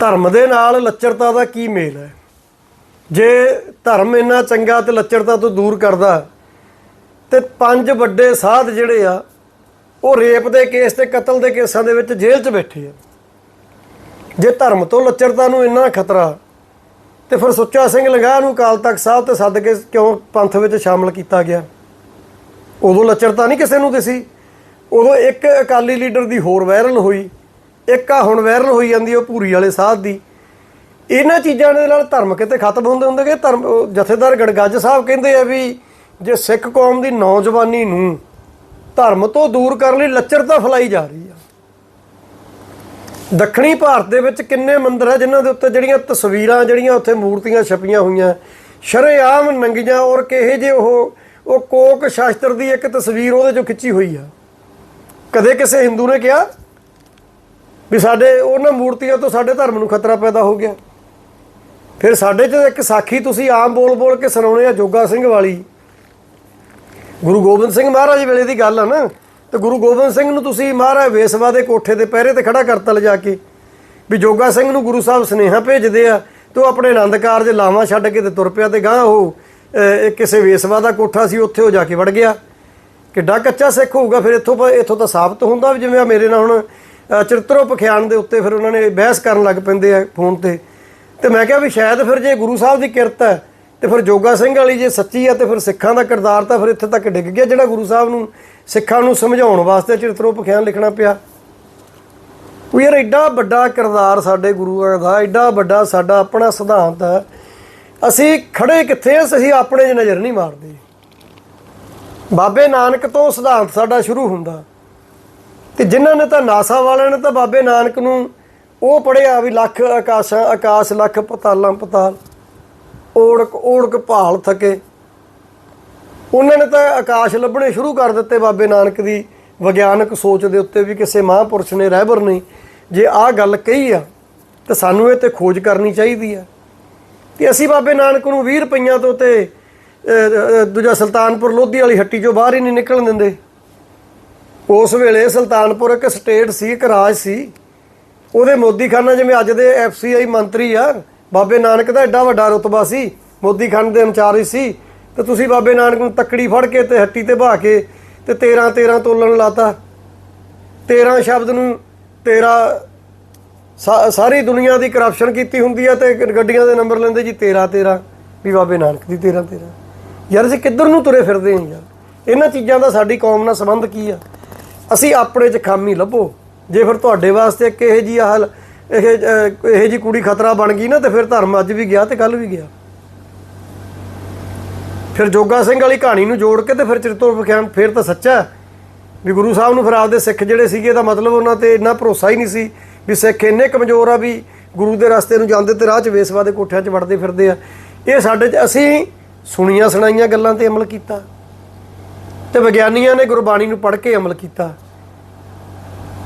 ਧਰਮ ਦੇ ਨਾਲ ਲੱਚਰਤਾ ਦਾ ਕੀ ਮੇਲ ਹੈ? ਜੇ ਧਰਮ ਇੰਨਾ ਚੰਗਾ ਤੇ ਲੱਚਰਤਾ ਤੋਂ ਦੂਰ ਕਰਦਾ, ਤੇ ਪੰਜ ਵੱਡੇ ਸਾਧ ਜਿਹੜੇ ਆ, ਉਹ ਰੇਪ ਦੇ ਕੇਸ ਤੇ ਕਤਲ ਦੇ ਕੇਸਾਂ ਦੇ ਵਿੱਚ ਜੇਲ੍ਹ 'ਚ ਬੈਠੇ ਆ। ਜੇ ਧਰਮ ਤੋਂ ਲੱਚਰਤਾ ਨੂੰ ਇੰਨਾ ਖਤਰਾ, ਤੇ ਫਿਰ ਸੁੱਚਾ ਸਿੰਘ ਲੰਗਾਹ ਨੂੰ ਕਾਲ ਤਖਤ ਸਾਹਿਬ ਤੇ ਸੱਦ ਕੇ ਕਿਉਂ ਪੰਥ ਵਿੱਚ ਸ਼ਾਮਲ ਕੀਤਾ ਗਿਆ? ਉਦੋਂ ਲੱਚਰਤਾ ਨਹੀਂ ਕਿਸੇ ਨੂੰ ਦਿਸੀ। ਉਦੋਂ ਇੱਕ ਅਕਾਲੀ ਲੀਡਰ ਦੀ ਹੋਰ ਵਾਇਰਲ ਹੋਈ। ਇੱਕ ਆ ਹੁਣ ਵਾਇਰਲ ਹੋਈ ਜਾਂਦੀ ਉਹ ਭੂਰੀ ਵਾਲੇ ਸਾਧ ਦੀ। ਇਹਨਾਂ ਚੀਜ਼ਾਂ ਦੇ ਨਾਲ ਧਰਮ ਕਿਤੇ ਖਤਮ ਹੁੰਦੇ ਹੁੰਦੇ ਕਿ ਧਰਮ ਜਥੇਦਾਰ ਗੜਗੱਜ ਸਾਹਿਬ ਕਹਿੰਦੇ ਆ ਵੀ ਜੇ ਸਿੱਖ ਕੌਮ ਦੀ ਨੌਜਵਾਨੀ ਨੂੰ ਧਰਮ ਤੋਂ ਦੂਰ ਕਰਨ ਲਈ ਲੱਚਰਤਾ ਫੈਲਾਈ ਜਾ ਰਹੀ ਆ। ਦੱਖਣੀ ਭਾਰਤ ਦੇ ਵਿੱਚ ਕਿੰਨੇ ਮੰਦਿਰ ਆ ਜਿਨ੍ਹਾਂ ਦੇ ਉੱਤੇ ਜਿਹੜੀਆਂ ਤਸਵੀਰਾਂ, ਜਿਹੜੀਆਂ ਉੱਥੇ ਮੂਰਤੀਆਂ ਛਪੀਆਂ ਹੋਈਆਂ। ਸ਼ਰੇਆਮ ਨੰਗੀਆਂ ਔਰ ਕਿਹੇ ਜੇ ਉਹ ਉਹ ਕੋਕ ਸ਼ਾਸਤਰ ਦੀ ਇੱਕ ਤਸਵੀਰ ਉਹਦੇ ਚੋਂ ਖਿੱਚੀ ਹੋਈ ਆ। ਕਦੇ ਕਿਸੇ ਹਿੰਦੂ ਨੇ ਕਿਹਾ ਵੀ ਸਾਡੇ ਉਹਨਾਂ ਮੂਰਤੀਆਂ ਤੋਂ ਸਾਡੇ ਧਰਮ ਨੂੰ ਖਤਰਾ ਪੈਦਾ ਹੋ ਗਿਆ। ਫਿਰ ਸਾਡੇ 'ਚ ਇੱਕ ਸਾਖੀ ਤੁਸੀਂ ਆਮ ਬੋਲ ਬੋਲ ਕੇ ਸੁਣਾਉਣੇ ਆ ਜੋਗਾ ਸਿੰਘ ਵਾਲੀ। ਗੁਰੂ ਗੋਬਿੰਦ ਸਿੰਘ ਮਹਾਰਾਜ ਵੇਲੇ ਦੀ ਗੱਲ ਆ ਨਾ, ਤੇ ਗੁਰੂ ਗੋਬਿੰਦ ਸਿੰਘ ਨੂੰ ਤੁਸੀਂ ਮਹਾਰਾਜ ਵੇਸਵਾ ਦੇ ਕੋਠੇ ਦੇ ਪਹਿਰੇ ਤੇ ਖੜਾ ਕਰਤਾ ਲਿਜਾ ਕੇ, ਵੀ ਜੋਗਾ ਸਿੰਘ ਨੂੰ ਗੁਰੂ ਸਾਹਿਬ ਸੁਨੇਹਾ ਭੇਜਦੇ ਆ, ਤੇ ਉਹ ਆਪਣੇ ਆਨੰਦ ਕਾਰਜ ਲਾਵਾਂ ਛੱਡ ਕੇ ਤੇ ਤੁਰ ਪਿਆ ਤੇ ਗਾਂ ਉਹ ਕਿਸੇ ਵੇਸਵਾ ਦਾ ਕੋਠਾ ਸੀ, ਉੱਥੇ ਉਹ ਜਾ ਕੇ ਵੜ ਗਿਆ। ਕਿੱਡਾ ਕੱਚਾ ਸਿੱਖ ਹੋਊਗਾ ਫਿਰ ਇੱਥੋਂ ਪ- ਇੱਥੋਂ ਤਾਂ ਸਾਬਤ ਹੁੰਦਾ ਵੀ ਜਿਵੇਂ ਆ ਮੇਰੇ ਨਾਲ ਹੁਣ ਚਰਿੱਤਰੋ ਪਖਿਆਨ ਦੇ ਉੱਤੇ ਫਿਰ ਉਹਨਾਂ ਨੇ ਬਹਿਸ ਕਰਨ ਲੱਗ ਪੈਂਦੇ ਆ ਫੋਨ ਤੇ। ਤੇ ਮੈਂ ਕਿਹਾ ਵੀ ਸ਼ਾਇਦ ਫਿਰ ਜੇ ਗੁਰੂ ਸਾਹਿਬ ਦੀ ਕਿਰਤ ਹੈ, ਤੇ ਫਿਰ ਜੋਗਾ ਸਿੰਘ ਵਾਲੀ ਜੇ ਸੱਚੀ ਹੈ, ਤੇ ਫਿਰ ਸਿੱਖਾਂ ਦਾ ਕਿਰਦਾਰ ਤਾਂ ਫਿਰ ਇੱਥੇ ਤੱਕ ਡਿੱਗ ਗਿਆ ਜਿਹੜਾ ਗੁਰੂ ਸਾਹਿਬ ਨੂੰ ਸਿੱਖਾਂ ਨੂੰ ਸਮਝਾਉਣ ਵਾਸਤੇ ਚਰਿੱਤਰੋ ਪਖਿਆਨ ਲਿਖਣਾ ਪਿਆ। ਉਹ ਯਾਰ ਐਡਾ ਵੱਡਾ ਕਿਰਦਾਰ ਸਾਡੇ ਗੁਰੂਆਂ ਦਾ, ਐਡਾ ਵੱਡਾ ਸਾਡਾ ਆਪਣਾ ਸਿਧਾਂਤ ਹੈ। ਅਸੀਂ ਖੜੇ ਕਿੱਥੇ ਆ? ਅਸੀਂ ਆਪਣੇ 'ਚ ਨਜ਼ਰ ਨਹੀਂ ਮਾਰਦੇ। ਬਾਬੇ ਨਾਨਕ ਤੋਂ ਸਿਧਾਂਤ ਸਾਡਾ ਸ਼ੁਰੂ ਹੁੰਦਾ। ਤੇ ਜਿਨ੍ਹਾਂ ਨੇ ਤਾਂ ਨਾਸਾ ਵਾਲਿਆਂ ਨੇ ਤਾਂ ਬਾਬੇ ਨਾਨਕ ਨੂੰ ਉਹ ਪੜਿਆ ਵੀ ਲੱਖ ਆਕਾਸ਼ਾਂ, ਆਕਾਸ਼, ਲੱਖ ਪਤਾਲਾਂ, ਪਤਾਲ ਓੜਕ ਓੜਕ ਭਾਲ ਥਕੇ। ਉਹਨਾਂ ਨੇ ਤਾਂ ਆਕਾਸ਼ ਲੱਭਣੇ ਸ਼ੁਰੂ ਕਰ ਦਿੱਤੇ ਬਾਬੇ ਨਾਨਕ ਦੀ ਵਿਗਿਆਨਕ ਸੋਚ ਦੇ ਉੱਤੇ ਵੀ ਕਿਸੇ ਮਹਾਂਪੁਰਸ਼ ਨੇ ਰਹਿਬਰ ਨਹੀਂ। ਜੇ ਆਹ ਗੱਲ ਕਹੀ ਆ, ਤਾਂ ਸਾਨੂੰ ਇਹ ਤੇ ਖੋਜ ਕਰਨੀ ਚਾਹੀਦੀ ਆ। ਤੇ ਅਸੀਂ ਬਾਬੇ ਨਾਨਕ ਨੂੰ 20 ਰੁਪਈਆਂ ਤੋਂ ਤੇ ਦੂਜਾ ਸੁਲਤਾਨਪੁਰ ਲੋਧੀ ਵਾਲੀ ਹੱਟੀ ਚੋਂ ਬਾਹਰ ਹੀ ਨਹੀਂ ਨਿਕਲਣ ਦਿੰਦੇ। ਉਸ ਵੇਲੇ ਸੁਲਤਾਨਪੁਰ ਇੱਕ ਸਟੇਟ ਸੀ, ਇੱਕ ਰਾਜ ਸੀ। ਉਹਦੇ ਮੋਦੀ ਖਾਨਾ ਜਿਵੇਂ ਅੱਜ ਦੇ ਐਫਸੀਆਈ ਮੰਤਰੀ ਆ, ਬਾਬੇ ਨਾਨਕ ਦਾ ਐਡਾ ਵੱਡਾ ਰਤਬਾ ਸੀ ਮੋਦੀ ਖਾਨ ਦੇ ਇੰਚਾਰਜ ਸੀ। ਤੇ ਤੁਸੀਂ ਬਾਬੇ ਨਾਨਕ ਨੂੰ ਤੱਕੜੀ ਫੜ ਕੇ ਤੇ ਹੱਟੀ ਤੇ ਬਹਾ ਕੇ ਤੇ 13 13 ਤੋਲਣ ਲਾਤਾ। 13 ਸ਼ਬਦ ਨੂੰ ਤੇਰਾ ਸਾ- ਸਾਰੀ ਦੁਨੀਆ ਦੀ ਕਰਪਸ਼ਨ ਕੀਤੀ ਹੁੰਦੀ ਆ ਤੇ ਗੱਡੀਆਂ ਦੇ ਨੰਬਰ ਲੈਂਦੇ ਜੀ 13 13 ਵੀ ਬਾਬੇ ਨਾਨਕ ਦੀ 13 13 ਯਾਰ, ਅਸੀਂ ਕਿੱਧਰ ਨੂੰ ਤੁਰੇ ਫਿਰਦੇ ਹਾਂ ਯਾਰ? ਇਹਨਾਂ ਚੀਜ਼ਾਂ ਦਾ ਸਾਡੀ ਕੌਮ ਨਾਲ ਸੰਬੰਧ ਕੀ ਆ? ਅਸੀਂ ਆਪਣੇ 'ਚ ਖਾਮੀ ਲੱਭੋ। ਜੇ ਫਿਰ ਤੁਹਾਡੇ ਵਾਸਤੇ ਇੱਕ ਇਹੋ ਜੀ ਹਾਲ ਇਹ ਅਹ, ਇਹ ਜੀ ਕੁੜੀ ਖਤਰਾ ਬਣ ਗਈ ਨਾ ਤੇ ਫਿਰ ਧਰਮ ਅੱਜ ਵੀ ਗਿਆ ਤੇ ਕੱਲ ਵੀ ਗਿਆ। ਫਿਰ ਜੋਗਾ ਸਿੰਘ ਵਾਲੀ ਕਹਾਣੀ ਨੂੰ ਜੋੜ ਕੇ ਤੇ ਫਿਰ ਚਰਿੱਤਰ ਵਿਖਿਆਨ ਫਿਰ ਤਾਂ ਸੱਚਾ ਵੀ ਗੁਰੂ ਸਾਹਿਬ ਨੂੰ ਫਿਰ ਆਪਦੇ ਸਿੱਖ ਜਿਹੜੇ ਸੀਗੇ ਦਾ ਮਤਲਬ ਉਹਨਾਂ ਤੇ ਇੰਨਾ ਭਰੋਸਾ ਹੀ ਨਹੀਂ ਸੀ ਵੀ ਸਿੱਖ ਇੰਨੇ ਕਮਜ਼ੋਰ ਆ ਵੀ ਗੁਰੂ ਦੇ ਰਸਤੇ ਨੂੰ ਜਾਂਦੇ ਤੇ ਰਾਹ 'ਚ ਵੇਸਵਾ ਦੇ ਕੋਠਿਆਂ 'ਚ ਵੜਦੇ ਫਿਰਦੇ ਆ। ਇਹ ਸਾਡੇ 'ਚ ਅਸੀਂ ਸੁਣੀਆਂ ਸੁਣਾਈਆਂ ਗੱਲਾਂ ਤੇ ਅਮਲ ਕੀਤਾ। ਤੇ ਵਿਗਿਆਨੀਆਂ ਨੇ ਗੁਰਬਾਣੀ ਨੂੰ ਪੜ੍ਹ ਕੇ ਅਮਲ ਕੀਤਾ।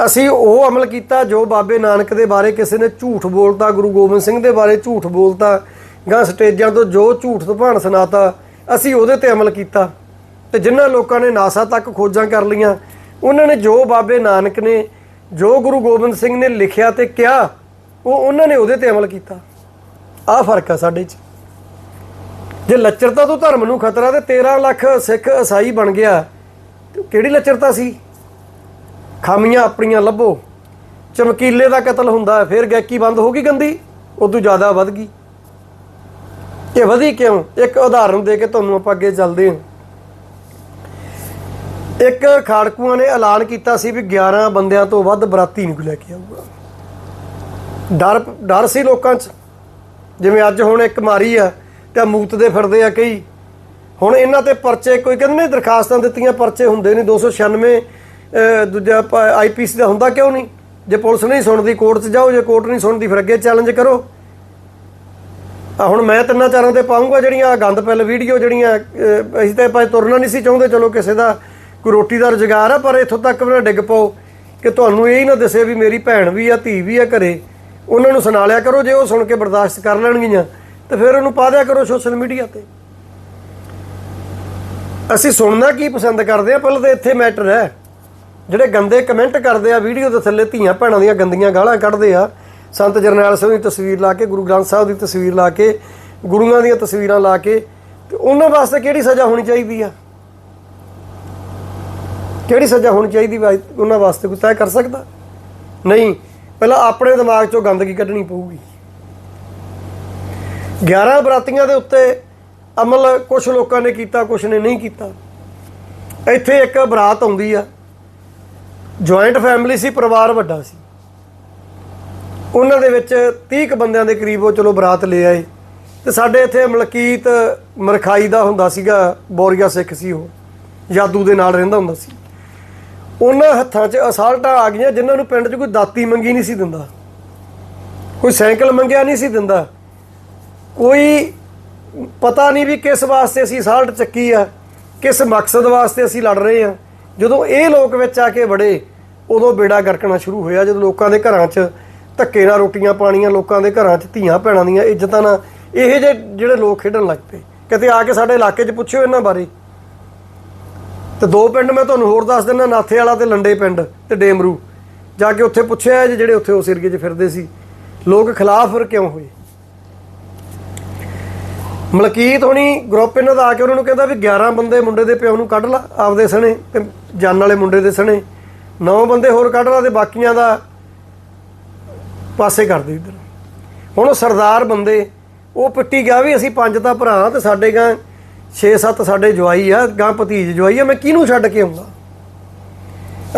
ਅਸੀਂ ਉਹ ਅਮਲ ਕੀਤਾ ਜੋ ਬਾਬੇ ਨਾਨਕ ਦੇ ਬਾਰੇ ਕਿਸੇ ਨੇ ਝੂਠ ਬੋਲਤਾ, ਗੁਰੂ ਗੋਬਿੰਦ ਸਿੰਘ ਦੇ ਬਾਰੇ ਝੂਠ ਬੋਲਤਾ ਗਾਂ ਸਟੇਜਾਂ ਤੋਂ ਜੋ ਝੂਠ ਤੁਭਾਨ ਸੁਣਾਤਾ, ਅਸੀਂ ਉਹਦੇ ਤੇ ਅਮਲ ਕੀਤਾ। ਤੇ ਜਿਨ੍ਹਾਂ ਲੋਕਾਂ ਨੇ ਨਾਸਾ ਤੱਕ ਖੋਜਾਂ ਕਰ ਲੀਆਂ ਉਹਨਾਂ ਨੇ ਜੋ ਬਾਬੇ ਨਾਨਕ ਨੇ, ਜੋ ਗੁਰੂ ਗੋਬਿੰਦ ਸਿੰਘ ਨੇ ਲਿਖਿਆ ਤੇ ਕਿਹਾ, ਉਹ ਉਹਨਾਂ ਨੇ ਉਹਦੇ ਤੇ ਅਮਲ ਕੀਤਾ। ਆਹ ਫ਼ਰਕ ਆ ਸਾਡੇ 'ਚ। ਜੇ ਲੱਚਰਤਾ ਤੋਂ ਧਰਮ ਨੂੰ ਖਤਰਾ ਤੇ 13 ਲੱਖ ਸਿੱਖ ਈਸਾਈ ਬਣ ਗਿਆ ਕਿਹੜੀ ਲੱਚਰਤਾ ਸੀ? ਖਾਮੀਆਂ ਆਪਣੀਆਂ ਲੱਭੋ। ਚਮਕੀਲੇ ਦਾ ਕਤਲ ਹੁੰਦਾ, ਫਿਰ ਗਾਇਕੀ ਬੰਦ ਹੋ ਗਈ ਗੰਦੀ, ਉਦੋਂ ਜ਼ਿਆਦਾ ਵੱਧ ਗਈ। ਇਹ ਵਧੀ ਕਿਉਂ? ਇੱਕ ਉਦਾਹਰਨ ਦੇ ਕੇ ਤੁਹਾਨੂੰ ਆਪਾਂ ਅੱਗੇ ਚੱਲਦੇ ਹਾਂ। ਇੱਕ ਖਾੜਕੂਆਂ ਨੇ ਐਲਾਨ ਕੀਤਾ ਸੀ ਵੀ 11 ਬੰਦਿਆਂ ਤੋਂ ਵੱਧ ਬਰਾਤੀ ਨਹੀਂ ਲੈ ਕੇ ਆਊਗਾ। ਡਰ ਡਰ ਸੀ ਲੋਕਾਂ 'ਚ। ਜਿਵੇਂ ਅੱਜ ਹੁਣ ਇੱਕ ਮਾਰੀ ਆ ਤੇ ਮੂਤ ਦੇ ਫਿਰਦੇ ਆ ਕਈ। ਹੁਣ ਇਹਨਾਂ ਤੇ ਪਰਚੇ ਕੋਈ ਕਹਿੰਦੇ ਨੇ ਦਰਖਾਸਤਾਂ ਦਿੱਤੀਆਂ ਪਰਚੇ ਹੁੰਦੇ ਨਹੀਂ 296 ਅਹ, ਦੂਜਾ ਆਈਪੀਸੀ ਦਾ ਹੁੰਦਾ ਕਿਉਂ ਨਹੀਂ? ਜੇ ਪੁਲਿਸ ਨਹੀਂ ਸੁਣਦੀ ਕੋਰਟ 'ਚ ਜਾਓ ਜੇ ਕੋਰਟ ਨਹੀਂ ਸੁਣਦੀ ਫਿਰ ਅੱਗੇ ਚੈਲੰਜ ਕਰੋ। ਆ ਹੁਣ ਮੈਂ ਤਿੰਨਾਂ ਚਾਰਾਂ ਤੇ ਪਾਉਂਗਾ ਜਿਹੜੀਆਂ ਗੰਦ ਪੈਲ ਵੀਡੀਓ ਜਿਹੜੀਆਂ ਅਸੀਂ ਤਾਂ ਭਾਵੇਂ ਤੁਰਨਾ ਨਹੀਂ ਸੀ ਚਾਹੁੰਦੇ ਚਲੋ ਕਿਸੇ ਦਾ ਕੋਈ ਰੋਟੀ ਦਾ ਰੁਜ਼ਗਾਰ ਆ ਪਰ ਇੱਥੋਂ ਤੱਕ ਵੀ ਨਾ ਡਿੱਗ ਪਾਓ ਕਿ ਤੁਹਾਨੂੰ ਇਹ ਹੀ ਨਾ ਦੱਸੇ ਵੀ ਮੇਰੀ ਭੈਣ ਵੀ ਆ ਧੀ ਵੀ ਆ ਘਰੇ। ਉਹਨਾਂ ਨੂੰ ਸੁਣਾ ਲਿਆ ਕਰੋ ਜੇ ਉਹ ਸੁਣ ਕੇ ਬਰਦਾਸ਼ਤ ਕਰ ਲੈਣਗੀਆਂ। ਤੇ ਫਿਰ ਉਹਨੂੰ ਪਾ ਦਿਆ ਕਰੋ ਸੋਸ਼ਲ ਮੀਡੀਆ ਤੇ। ਅਸੀਂ ਸੁਣਨਾ ਕੀ ਪਸੰਦ ਕਰਦੇ ਆ, ਪਹਿਲਾਂ ਤਾਂ ਇੱਥੇ ਮੈਟਰ ਹੈ। ਜਿਹੜੇ ਗੰਦੇ ਕਮੈਂਟ ਕਰਦੇ ਆ, ਵੀਡੀਓ ਦੇ ਥੱਲੇ ਧੀਆਂ ਭੈਣਾਂ ਦੀਆਂ ਗੰਦੀਆਂ ਗਾਲਾਂ ਕੱਢਦੇ ਆ। ਸੰਤ ਜਰਨੈਲ ਸਿੰਘ ਦੀ ਤਸਵੀਰ ਲਾ ਕੇ, ਗੁਰੂ ਗ੍ਰੰਥ ਸਾਹਿਬ ਦੀ ਤਸਵੀਰ ਲਾ ਕੇ, ਗੁਰੂਆਂ ਦੀਆਂ ਤਸਵੀਰਾਂ ਲਾ ਕੇ, ਤੇ ਉਹਨਾਂ ਵਾਸਤੇ ਕਿਹੜੀ ਸਜ਼ਾ ਹੋਣੀ ਚਾਹੀਦੀ ਆ? ਕਿਹੜੀ ਸਜ਼ਾ ਹੋਣੀ ਚਾਹੀਦੀ ਉਹਨਾਂ ਵਾਸਤੇ ਕੋਈ ਤੈਅ ਕਰ ਸਕਦਾ? ਨਹੀਂ, ਪਹਿਲਾਂ ਆਪਣੇ ਦਿਮਾਗ ਚੋਂ ਗੰਦਗੀ ਕੱਢਣੀ ਪਊਗੀ। 11 ਬਰਾਤੀਆਂ ਦੇ ਉੱਤੇ ਅਮਲ ਕੁਝ ਲੋਕਾਂ ਨੇ ਕੀਤਾ ਕੁਝ ਨੇ ਨਹੀਂ ਕੀਤਾ। ਇੱਥੇ ਇੱਕ ਬਰਾਤ ਆਉਂਦੀ ਆ। ਜੁਆਇੰਟ ਫੈਮਿਲੀ ਸੀ, ਪਰਿਵਾਰ ਵੱਡਾ ਸੀ। ਉਹਨਾਂ ਦੇ ਵਿੱਚ 30 ਕੁ ਬੰਦਿਆਂ ਦੇ ਕਰੀਬ ਉਹ ਚਲੋ ਬਰਾਤ ਲੈ ਆਏ। ਤੇ ਸਾਡੇ ਇੱਥੇ ਮਲਕੀਤ ਮਰਖਾਈ ਦਾ ਹੁੰਦਾ ਸੀਗਾ, ਬੋਰੀਆ ਸਿੱਖ ਸੀ ਉਹ। ਜਾਦੂ ਦੇ ਨਾਲ ਰਹਿੰਦਾ ਹੁੰਦਾ ਸੀ। ਉਹਨਾਂ ਹੱਥਾਂ 'ਚ ਅਸਾਲਟਾਂ ਆ ਗਈਆਂ, ਜਿਨ੍ਹਾਂ ਨੂੰ ਪਿੰਡ 'ਚ ਕੋਈ ਦਾਤੀ ਮੰਗੀ ਨਹੀਂ ਸੀ ਦਿੰਦਾ। ਕੋਈ ਸਾਈਕਲ ਮੰਗਿਆ ਨਹੀਂ ਸੀ ਦਿੰਦਾ। ਕੋਈ ਪਤਾ ਨਹੀਂ ਵੀ ਕਿਸ ਵਾਸਤੇ ਅਸੀਂ ਸਾਲਟ ਚੱਕੀ ਆ, ਕਿਸ ਮਕਸਦ ਵਾਸਤੇ ਅਸੀਂ ਲੜ ਰਹੇ ਆ। ਜਦੋਂ ਇਹ ਲੋਕ ਵਿੱਚ ਆ ਕੇ ਵੜੇ, ਉਦੋਂ ਬੇੜਾ ਗਰਕਣਾ ਸ਼ੁਰੂ ਹੋਇਆ। ਜਦੋਂ ਲੋਕਾਂ ਦੇ ਘਰਾਂ 'ਚ ਧੱਕੇ ਨਾਲ ਰੋਟੀਆਂ ਪਾਣੀਆਂ, ਲੋਕਾਂ ਦੇ ਘਰਾਂ 'ਚ ਧੀਆਂ ਭੈਣਾਂ ਦੀਆਂ ਇੱਜ਼ਤਾਂ ਨਾਲ, ਇਹ ਜਿਹੇ ਜਿਹੜੇ ਲੋਕ ਖੇਡਣ ਲੱਗ ਪਏ। ਕਿਤੇ ਆ ਕੇ ਸਾਡੇ ਇਲਾਕੇ 'ਚ ਪੁੱਛਿਓ ਇਹਨਾਂ ਬਾਰੇ। ਤੇ ਦੋ ਪਿੰਡ ਮੈਂ ਤੁਹਾਨੂੰ ਹੋਰ ਦੱਸ ਦਿੰਦਾ ਨਾਥੇ ਵਾਲਾ ਤੇ ਲੰਡੇ ਪਿੰਡ ਤੇ ਡੇਮਰੂ। ਜਾ ਕੇ ਉੱਥੇ ਪੁੱਛਿਆ ਜੇ ਜਿਹੜੇ ਉੱਥੇ ਉਸ ਏਰੀਏ 'ਚ ਫਿਰਦੇ ਸੀ। ਲੋਕ ਖਿਲਾਫ ਕਿਉਂ ਹੋਏ? ਮਲਕੀਤ ਹੋਣੀ ਗਰੁੱਪ ਇਹਨਾਂ ਦਾ ਆ ਕੇ ਉਹਨਾਂ ਨੂੰ ਕਹਿੰਦਾ ਵੀ 11 ਬੰਦੇ ਮੁੰਡੇ ਦੇ ਪਿਓ ਨੂੰ ਕੱਢ ਲਾ, ਆਪਦੇ ਸਣੇ ਤੇ ਜਾਨ ਵਾਲੇ ਮੁੰਡੇ ਦੇ ਸਣੇ। 9 ਬੰਦੇ ਹੋਰ ਕੱਢ ਲਾ ਤੇ ਬਾਕੀਆਂ ਦਾ ਪਾਸੇ ਕਰ ਦੇ ਇੱਧਰ। ਹੁਣ ਉਹ ਸਰਦਾਰ ਬੰਦੇ, ਉਹ ਪਿੱਟੀ ਗਿਆ ਵੀ ਅਸੀਂ ਪੰਜ ਤਾਂ ਭਰਾ ਤੇ ਸਾਡੇ ਗਾਂ 6-7 ਸਾਡੇ ਜਵਾਈ ਆ, ਗਾਂ ਭਤੀਜ ਜਵਾਈ ਆ, ਮੈਂ ਕਿਹਨੂੰ ਛੱਡ ਕੇ ਆਉਂਦਾ?